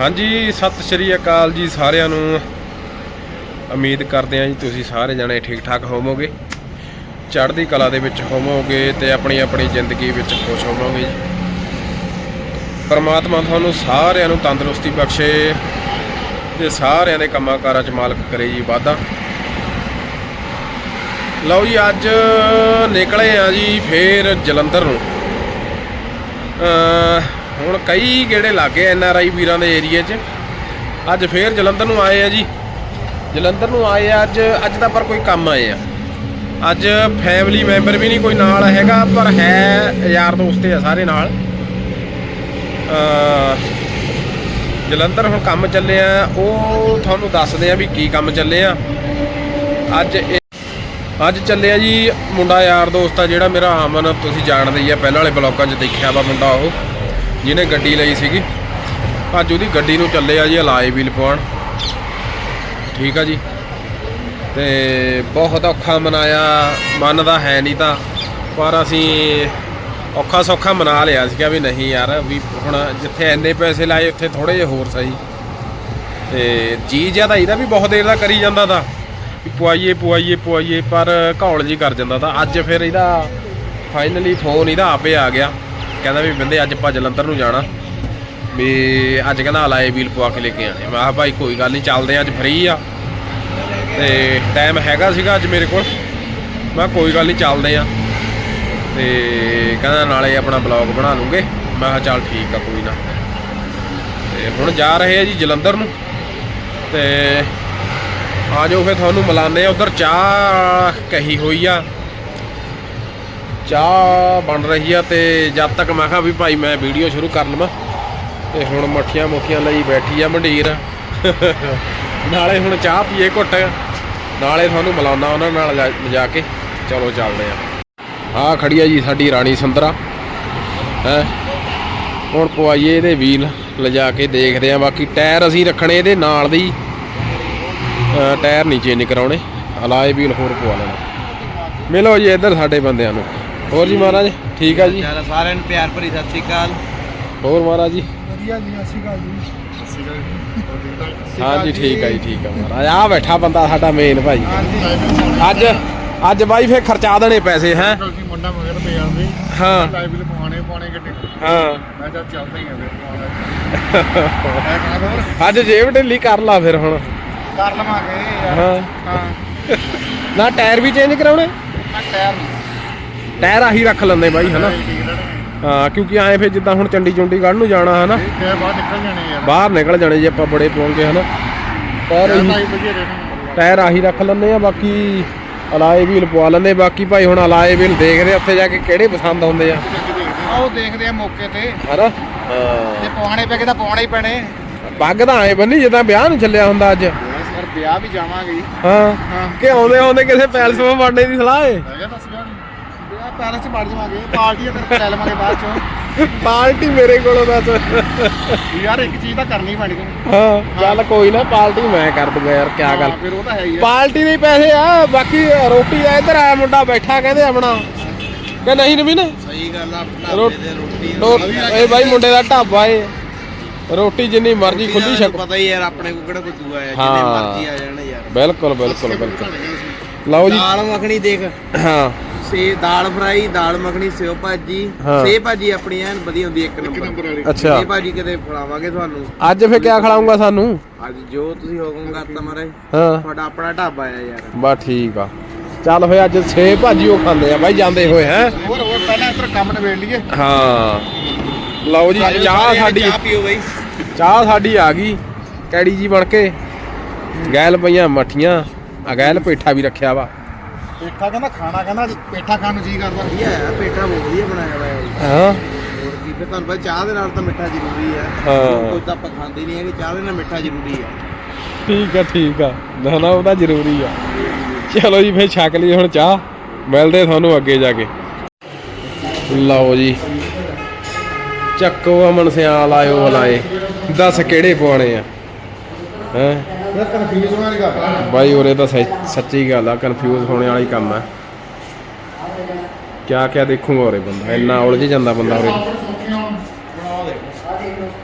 ਹਾਂਜੀ, ਸਤਿ ਸ਼੍ਰੀ ਅਕਾਲ ਜੀ ਸਾਰਿਆਂ ਨੂੰ। ਉਮੀਦ ਕਰਦੇ ਹਾਂ ਜੀ ਤੁਸੀਂ ਸਾਰੇ ਜਣੇ ਠੀਕ ਠਾਕ ਹੋਵੋਗੇ। ਚੜ੍ਹਦੀ ਕਲਾ ਦੇ ਵਿੱਚ ਹੋਵੋਗੇ ਤੇ ਆਪਣੀ ਆਪਣੀ ਜ਼ਿੰਦਗੀ ਵਿੱਚ ਖੁਸ਼ ਹੋਵੋਗੇ ਜੀ। ਪਰਮਾਤਮਾ ਤੁਹਾਨੂੰ ਸਾਰਿਆਂ ਨੂੰ ਤੰਦਰੁਸਤੀ ਬਖਸ਼ੇ ਤੇ ਸਾਰਿਆਂ ਦੇ ਕੰਮਾਂ ਕਾਰਾਂ 'ਚ ਮਾਲਕ ਕਰੇ ਜੀ ਵਾਧਾ। ਲਓ ਜੀ, ਅੱਜ ਨਿਕਲੇ ਆ ਜੀ ਫੇਰ ਜਲੰਧਰ ਨੂੰ। ਅਹ ਹੁਣ ਕਈ ਗੇੜੇ ਲੱਗੇ ਐਨ ਆਰ ਆਈ ਵੀਰਾਂ ਦੇ ਏਰੀਏ 'ਚ। ਅੱਜ ਫੇਰ ਜਲੰਧਰ ਨੂੰ ਆਏ ਆ ਜੀ। ਜਲੰਧਰ ਨੂੰ ਆਏ ਆ ਅੱਜ ਅੱਜ ਤਾਂ ਪਰ ਕੋਈ ਕੰਮ ਆਏ ਆ। ਅੱਜ ਫੈਮਿਲੀ ਮੈਂਬਰ ਵੀ ਨਹੀਂ ਕੋਈ ਨਾਲ ਹੈਗਾ, ਪਰ ਹੈ ਯਾਰ ਦੋਸਤ ਆ ਸਾਰੇ ਨਾਲ। ਜਲੰਧਰ ਹੁਣ ਕੰਮ ਚੱਲੇ ਆ, ਉਹ ਤੁਹਾਨੂੰ ਦੱਸਦੇ ਆ ਵੀ ਕੀ ਕੰਮ ਚੱਲੇ ਆ। ਅੱਜ ਅੱਜ ਚੱਲੇ ਆ ਜੀ ਮੁੰਡਾ ਯਾਰ ਦੋਸਤ ਆ ਜਿਹੜਾ ਮੇਰਾ ਅਮਨ ਤੁਸੀਂ ਜਾਣਦੇ ਹੀ ਆ, ਪਹਿਲਾਂ ਵਾਲੇ ਬਲੌਗਾਂ 'ਚ ਦੇਖਿਆ ਵਾ ਮੁੰਡਾ ਉਹ। ਜਿਹਨੇ ਗੱਡੀ ਲਈ ਸੀਗੀ। ਅੱਜ ਉਹਦੀ ਗੱਡੀ ਨੂੰ ਚੱਲੇ ਆ ਜੀ ਅਲਾਏ ਵੀਲ ਪਵਾਉਣ ਠੀਕ ਆ ਜੀ। ਤੇ ਬਹੁਤ ਔਖਾ ਮਨਾਇਆ ਮਨ ਮੰਨਦਾ ਹੈ ਨਹੀਂ ਤਾਂ। ਪਰ ਅਸੀਂ ਔਖਾ ਸੌਖਾ ਮਨਾ ਲਿਆ ਸੀਗਾ ਵੀ ਨਹੀਂ ਯਾਰ, ਵੀ ਹੁਣ ਜਿੱਥੇ ਐਨੇ ਪੈਸੇ ਲਾਏ, ਉੱਥੇ ਥੋੜੇ ਜਿਹੇ ਹੋਰ ਸਹੀ। ਤੇ ਜੀ ਜ਼ਿਆਦਾ ਇਹਦਾ ਵੀ ਬਹੁਤ ਦੇਰ ਦਾ ਕਰੀ ਜਾਂਦਾ ਤਾਂ। ਵੀ ਪੁਆਈਏ ਪੁਆਈਏ ਪੁਆਈਏ, ਪਰ ਘੌਲ ਜੀ ਕਰ ਜਾਂਦਾ ਤਾਂ। ਅੱਜ ਫਿਰ ਇਹਦਾ ਫਾਈਨਲੀ ਫੋਨ ਇਹਦਾ ਆਪੇ ਆ ਗਿਆ। ਕਹਿੰਦਾ ਵੀ ਬੰਦੇ ਅੱਜ ਆਪਾਂ ਜਲੰਧਰ ਨੂੰ ਜਾਣਾ। ਵੀ ਅੱਜ ਕਹਿੰਦਾ ਹਲਾਏ ਵੀਲ ਪਵਾ ਕੇ ਲੈ ਕੇ ਆਣੇ ਮੈਂ ਕਿਹਾ ਭਾਈ ਕੋਈ ਗੱਲ ਨਹੀਂ, ਚੱਲਦੇ ਅੱਜ ਫ੍ਰੀ ਆ। ਤੇ ਟਾਈਮ ਹੈਗਾ ਸੀਗਾ ਅੱਜ ਮੇਰੇ ਕੋਲ। ਮੈਂ ਕਿਹਾ ਕੋਈ ਗੱਲ ਨਹੀਂ, ਚੱਲਦੇ ਆ ਤੇ ਕਹਿੰਦਾ ਨਾਲੇ ਆਪਣਾ ਬਲੌਗ ਬਣਾ ਲੂੰਗੇ। ਮੈਂ ਕਿਹਾ ਚੱਲ ਠੀਕ ਆ, ਕੋਈ ਨਾ। ਤੇ ਹੁਣ ਜਾ ਰਹੇ ਆ ਜੀ ਜਲੰਧਰ ਨੂੰ। ਤੇ ਆ ਜਾਓ ਫਿਰ ਤੁਹਾਨੂੰ ਮਿਲਾਉਂਦੇ ਆ ਉਧਰ ਚਾਹ ਕਹੀ ਹੋਈ ਆ। ਚਾਹ ਬਣ ਰਹੀ ਆ ਤੇ ਜਦ ਤੱਕ ਮੈਂ ਕਿਹਾ ਵੀ ਭਾਈ ਮੈਂ ਵੀਡੀਓ ਸ਼ੁਰੂ ਕਰ ਲਵਾਂ, ਤੇ ਹੁਣ ਮੱਠੀਆਂ ਮੁੱਖੀਆਂ ਲਈ ਬੈਠੀ ਆ ਮੰਡੀਰ। ਨਾਲੇ ਹੁਣ ਚਾਹ ਪੀਏ ਘੁੱਟ। ਨਾਲੇ ਤੁਹਾਨੂੰ ਮਿਲਾਉਣਾ ਉਹਨਾਂ ਨਾਲ ਜਾ- ਕੇ। ਚਲੋ ਚੱਲਦੇ ਆ। ਆ ਖੜੀ ਆ ਜੀ ਸਾਡੀ ਰਾਣੀ ਸੁੰਦਰਾ। ਹੈ? ਹੁਣ ਪਵਾਈਏ ਇਹਦੇ ਵੀਲ, ਲਿਜਾ ਕੇ ਦੇਖਦੇ ਆ। ਬਾਕੀ ਟਾਇਰ ਅਸੀਂ ਰੱਖਣੇ ਇਹਦੇ ਨਾਲ ਦੀ। ਟਾਇਰ ਨਹੀਂ ਚੇਂਜ ਕਰਾਉਣੇ। ਅਲਾਏ ਵੀਲ ਹੋਰ ਪਵਾ ਲੈਣਾ। ਮਿਲੋ ਜੀ ਇੱਧਰ ਸਾਡੇ ਬੰਦਿਆਂ ਨੂੰ। ਹੋਰ ਜੀ ਮਹਾਰਾਜ ਠੀਕ ਆ ਜੀ? ਚੱਲ ਸਾਰਿਆਂ ਨੂੰ ਪਿਆਰ ਭਰੀ ਸਤਿ ਸ਼੍ਰੀ ਅਕਾਲ। ਹੋਰ ਮਹਾਰਾਜ ਜੀ? ਵਧੀਆ ਜੀ ਸਤਿ ਸ਼੍ਰੀ ਅਕਾਲ ਜੀ। ਹਾਂਜੀ ਠੀਕ ਆ ਜੀ ਠੀਕ ਆ ਮਹਾਰਾਜ। ਆ ਬੈਠਾ ਬੰਦਾ ਸਾਡਾ ਮੇਨ ਭਾਈ। ਅੱਜ ਅੱਜ ਬਾਈ ਫੇਰ ਖਰਚਾ ਦੇਣੇ ਪੈਸੇ ਹੈ? ਗਲਤੀ ਮੁੰਡਾ ਮਗਰ ਪਿਆ ਸੀ। ਹਾਂ। ਲਾਈਵ ਵੀ ਪਵਾਉਣੇ ਪਾਉਣੇ ਗੱਡੀ ਹਾਂ। ਮੈਂ ਤਾਂ ਚੱਲਦਾ ਹੀ ਆ ਫਿਰ ਪਵਾਉਣਾ ਮੈਂ ਕਹਾਂ ਹੋਰ? ਅੱਜ ਜੇਬ ਢਿੱਲੀ ਕਰ ਲਾ ਫਿਰ ਹੁਣ। ਕਰ ਲਵਾਂਗੇ ਹਾਂ। ਹਾਂ। ਨਾ ਟਾਇਰ ਵੀ ਚੇਂਜ ਕਰਾਉਣੇ? ਟਾਇਰ ਨਹੀਂ ਟਾਇਰ ਆਹੀ ਰੱਖ ਲੈਂਦੇ ਬਾਈ ਹਨਾ? ਹਾਂ ਕਿਉਂਕਿ ਐਂ ਫੇਰ ਜਿੱਦਾਂ ਹੁਣ ਚੰਡੀ ਚੁੰਡੀਗੜ੍ਹ ਨੂੰ ਜਾਣਾ ਹਨਾ? ਟਾਇਰ ਬਾਹਰ ਨਿਕਲ ਜਾਣੇ ਯਾਰ। ਬਾਹਰ ਨਿਕਲ ਜਾਣੇ ਜੇ ਆਪਾਂ ਬੜੇ ਪਾਉਂਗੇ ਹਨਾ? ਟਾਇਰ ਟਾਇਰ ਤਾਂ ਆਹੀ ਰੱਖ ਲੈਂਦੇ ਆ ਬਾਕੀ ਅਲਾਏ ਵੀਲ ਪਵਾ ਲੈਂਦੇ। ਬਾਕੀ ਭਾਈ ਹੁਣ ਅਲਾਏ ਵੀਲ ਦੇਖਦੇ ਉੱਥੇ ਜਾ ਕੇ ਕਿਹੜੇ ਪਸੰਦ ਆਉਂਦੇ ਆ। ਉਹ ਦੇਖਦੇ ਆ ਮੌਕੇ ਤੇ। ਹਨਾ? ਜੇ ਪਵਾਉਣੇ ਪੈ ਤਾਂ ਪਵਾਉਣੇ ਹੀ ਪੈਣੇ। ਪੱਗ ਤਾਂ ਐ ਬੰਨੀ ਜਿੱਦਾਂ ਵਿਆਹ ਨੂੰ ਚੱਲਿਆ ਹੁੰਦਾ ਅੱਜ। ਯਾਰ ਵਿਆਹ ਵੀ ਜਾਵਾਂਗੇ। ਹਾਂ। ਕਿ ਆਉਂਦੇ ਆਉਂਦੇ ਕਿਸੇ ਪੈਲਸ ਵਿੱਚ ਵੜਨੇ ਦੀ ਸਲਾਹ ਏ? ਮੈਂ ਕਿਹਾ ਦੱਸ ਵਿਆਹ ਵਿਆਹ ਪੈਲਸ ਚ ਵੜ ਜਾਵਾਂਗੇ ਪਾਰਟੀ ਅਗਰ ਲੈ ਲਵਾਂਗੇ ਬਾਅਦ ਚੋਂ। ਪਾਰਟੀ ਮੇਰੇ ਕੋਲੋਂ ਬਸ। ਯਾਰ ਇੱਕ ਚੀਜ਼ ਤਾਂ ਕਰਨੀ ਪੈਣੀ ਹਾਂ ਚੱਲ ਕੋਈ ਨਾ ਪਾਰਟੀ ਮੈਂ ਕਰ ਦੂੰਗਾ ਯਾਰ ਕੀ ਗੱਲ। ਹਾਂ, ਫਿਰ ਉਹ ਤਾਂ ਹੈ ਹੀ ਆ। ਪਾਰਟੀ ਦੇ ਪੈਸੇ ਆ ਬਾਕੀ ਰੋਟੀ ਆ ਇੱਧਰ ਆ ਮੁੰਡਾ ਬੈਠਾ ਕਹਿੰਦੇ ਆਪਣਾ। ਕਿ ਨਹੀਂ ਨਵੀਨ? ਸਹੀ ਗੱਲ ਆ ਰੋਟੀ। ਰੋ- ਇਹ ਬਾਈ ਮੁੰਡੇ ਦਾ ਢਾਬਾ ਏ। ਰੋਟੀ ਜਿੰਨੀ ਮਰਜ਼ੀ ਖੁੱਲੀ ਦਾ ਛਕ ਪਤਾ ਹੀ ਯਾਰ ਆਪਣੇ ਕੋਲ ਕਿਹੜਾ ਕੋਈ ਦੂਆ ਹੈ ਜਿੰਨੇ ਹਾਂ। ਮਰਜ਼ੀ ਆ ਜਾਣ ਯਾਰ। ਬਿਲਕੁਲ ਬਿਲਕੁਲ ਬਿਲਕੁਲ। ਲਓ ਜੀ। ਦਾਲ ਮੱਖਣੀ ਦੇਖ। ਹਾਂ। ਸੇ ਦਾਲ ਫਰਾਈ ਦਾਲ ਮੱਖਣੀ ਸੇਵ ਭਾਜੀ। ਹਾਂ। ਸੇ ਭਾਜੀ ਆਪਣੀ ਐਨ ਵਧੀਆ ਹੁੰਦੀ ਇੱਕ ਇੱਕ ਨੰਬਰ। ਨੰਬਰ ਵਾਲੀ। ਅੱਛਾ। ਸੇ ਭਾਜੀ ਕਦੇ ਖਿਲਾਵਾਂਗੇ ਤੁਹਾਨੂੰ। ਅੱਜ ਫੇ ਕਿਆ ਖਿਲਾਉਂਗਾ ਸਾਨੂੰ? ਅੱਜ ਜੋ ਤੁਸੀਂ ਹੁਕਮ ਕਰਤਾ ਮਹਾਰਾਜ ਹਾਂ। ਤੁਹਾਡਾ ਆਪਣਾ ਢਾਬਾ ਆ ਯਾਰ। ਬਸ ਠੀਕ ਆ। ਚੱਲ ਫੇ ਅੱਜ ਛੇ ਭਾਜੀ ਉਹ ਖਾਂਦੇ ਆ ਬਾਈ ਜਾਂਦੇ ਹੋਏ ਹੈ? ਹੋਰ ਹੋਰ ਪਹਿਲਾਂ ਇੱਧਰ ਕੰਮ ਨਿਬੇੜ ਲਈਏ। ਹਾਂ। ਲਓ ਜੀ ਚਾਹ ਸਾਡੀ ਚਾਹ ਪੀਓ ਬਾਈ। ਚਾਹ ਸਾਡੀ ਆ ਗਈ। ਕੈੜੀ ਜੀ ਬਣ ਕੇ। ਗੈਲ ਪਈਆਂ ਮੱਠੀਆਂ। ਆ ਗੈਲ ਪੇਠਾ ਵੀ ਰੱਖਿਆ ਵਾ। ਪੇਠਾ ਕਹਿੰਦਾ ਖਾਣਾ ਕਹਿੰਦਾ ਪੇਠਾ ਖਾਣ ਨੂੰ ਜੀ ਕਰਦਾ। ਵਧੀਆ ਆ ਪੇਟਾ ਬਹੁਤ ਵਧੀਆ ਬਣਾਇਆ ਹੋਇਆ ਹੈ ਹਾਂ। ਹੋਰ ਕੀ ਫਿਰ ਤੁਹਾਨੂੰ ਪਤਾ ਚਾਹ ਦੇ ਨਾਲ ਤਾਂ ਮਿੱਠਾ ਜ਼ਰੂਰੀ ਹੈ। ਹਾਂ। ਕੋਈ ਤਾਂ ਆਪਾਂ ਖਾਂਦੇ ਨਹੀਂ ਹੈਗੇ ਚਾਹ ਦੇ ਨਾਲ ਮਿੱਠਾ ਜ਼ਰੂਰੀ ਹੈ। ਠੀਕ ਆ ਠੀਕ ਆ ਨਾ ਨਾ ਉਹਦਾ ਜ਼ਰੂਰੀ ਆ। ਚਲੋ ਜੀ ਫੇਰ ਛਕ ਲਈ ਹੁਣ ਚਾਹ। ਮਿਲਦੇ ਤੁਹਾਨੂੰ ਅੱਗੇ ਜਾ ਕੇ। ਲਓ ਜੀ। ਚੱਕੋ ਅਮਨ ਸਿਆਲ ਆਇਓ ਲਾਏ ਦੱਸ ਕਿਹੜੇ ਪਵਾਣੇ ਆ? ਹੈ? ਫਿਰ ਕਨਫਿਊਜ਼ ਹੋਣ ਵਾਲੀ ਗੱਲ ਆ ਬਾਈ ਉਰੇ ਤਾਂ ਸੱਚ- ਸੱਚੀ ਗੱਲ ਆ ਕਨਫਿਊਜ਼ ਹੋਣੇ ਵਾਲੀ ਕੰਮ ਆ। ਕਿਆ ਕਿਆ ਦੇਖੂਗਾ ਉਰੇ ਬੰਦਾ ਇੰਨਾ ਉਲਝ ਜਾਂਦਾ ਬੰਦਾ ਉਰੇ।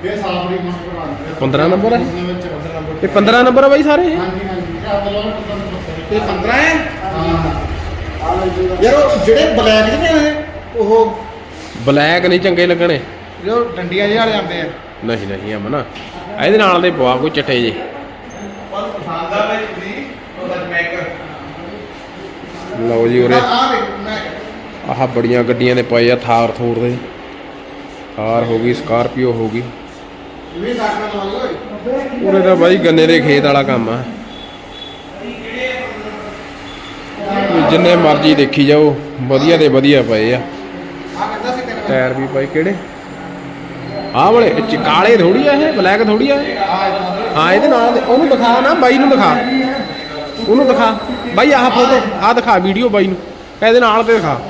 ਇਹ ਸਾਫ਼ ਨਹੀਂ ਮਨ ਬਣਾ 15 ਨੰਬਰ ਹੈ ਇਹ? 15 ਨੰਬਰ। ਆ ਬਾਈ ਸਾਰੇ? ਇਹ? ਹਾਂਜੀ ਹਾਂਜੀ। ਇਹ ਆਹ ਵਾਲਾ 15 ਨੰਬਰ ਇਹ 15 ਹੈ। ਯਾਰ ਉਹ ਜਿਹੜੇ ਬਲੈਕ ਜਿਹੇ ਨੇ ਉਹ ਬਲੈਕ ਨਹੀਂ ਚੰਗੇ ਲੱਗਣੇ। ਜੋ ਡੰਡੀਆਂ ਜਿਹੇ ਵਾਲੇ ਆਉਂਦੇ ਆ। ਨਹੀਂ ਨਹੀਂ ਅਮਨਾ। ਇਹਦੇ ਨਾਲ ਦੇ ਪਵਾ ਕੋਈ ਚਟੇ ਜੇ ਪਸੰਦ ਆ ਭਾਈ ਤੁਸੀਂ ਉਹਦਾ ਮੈਕਰ ਲਓ ਜੀ ਉਰੇ। ਆਹ ਬੜੀਆਂ ਗੱਡੀਆਂ ਦੇ ਪਏ ਆ ਥਾਰ ਥੋਰ ਦੇ। ਥਾਰ ਹੋ ਗਈ ਸਕਾਰਪੀਓ ਹੋ ਗਈ। ਉਰੇ ਤਾਂ ਬਾਈ ਗੰਨੇ ਦੇ ਖੇਤ ਵਾਲਾ ਕੰਮ ਆ। ਜਿੰਨੇ ਮਰਜ਼ੀ ਦੇਖੀ ਜਾਓ ਵਧੀਆ ਦੇ ਵਧੀਆ ਪਏ ਆ। ਟਾਇਰ ਵੀ ਪਏ ਕਿਹੜੇ? ਆਹ ਵਾਲੇ 'ਚ ਕਾਲੇ ਥੋੜੀ ਆ ਇਹ, ਬਲੈਕ ਥੋੜੀ ਆ ਇਹ। ਹਾਂ, ਇਹਦੇ ਨਾਲ ਦੇ- ਉਹਨੂੰ ਦਿਖਾ ਨਾ, ਬਾਈ ਨੂੰ ਦਿਖਾ। ਉਹਨੂੰ ਦਿਖਾ। ਬਾਈ, ਆਹ ਫੋਟੋ, ਆਹ ਦਿਖਾ ਵੀਡੀਓ ਬਾਈ ਨੂੰ। ਇਹਦੇ ਨਾਲ ਤੇ ਦਿਖਾ।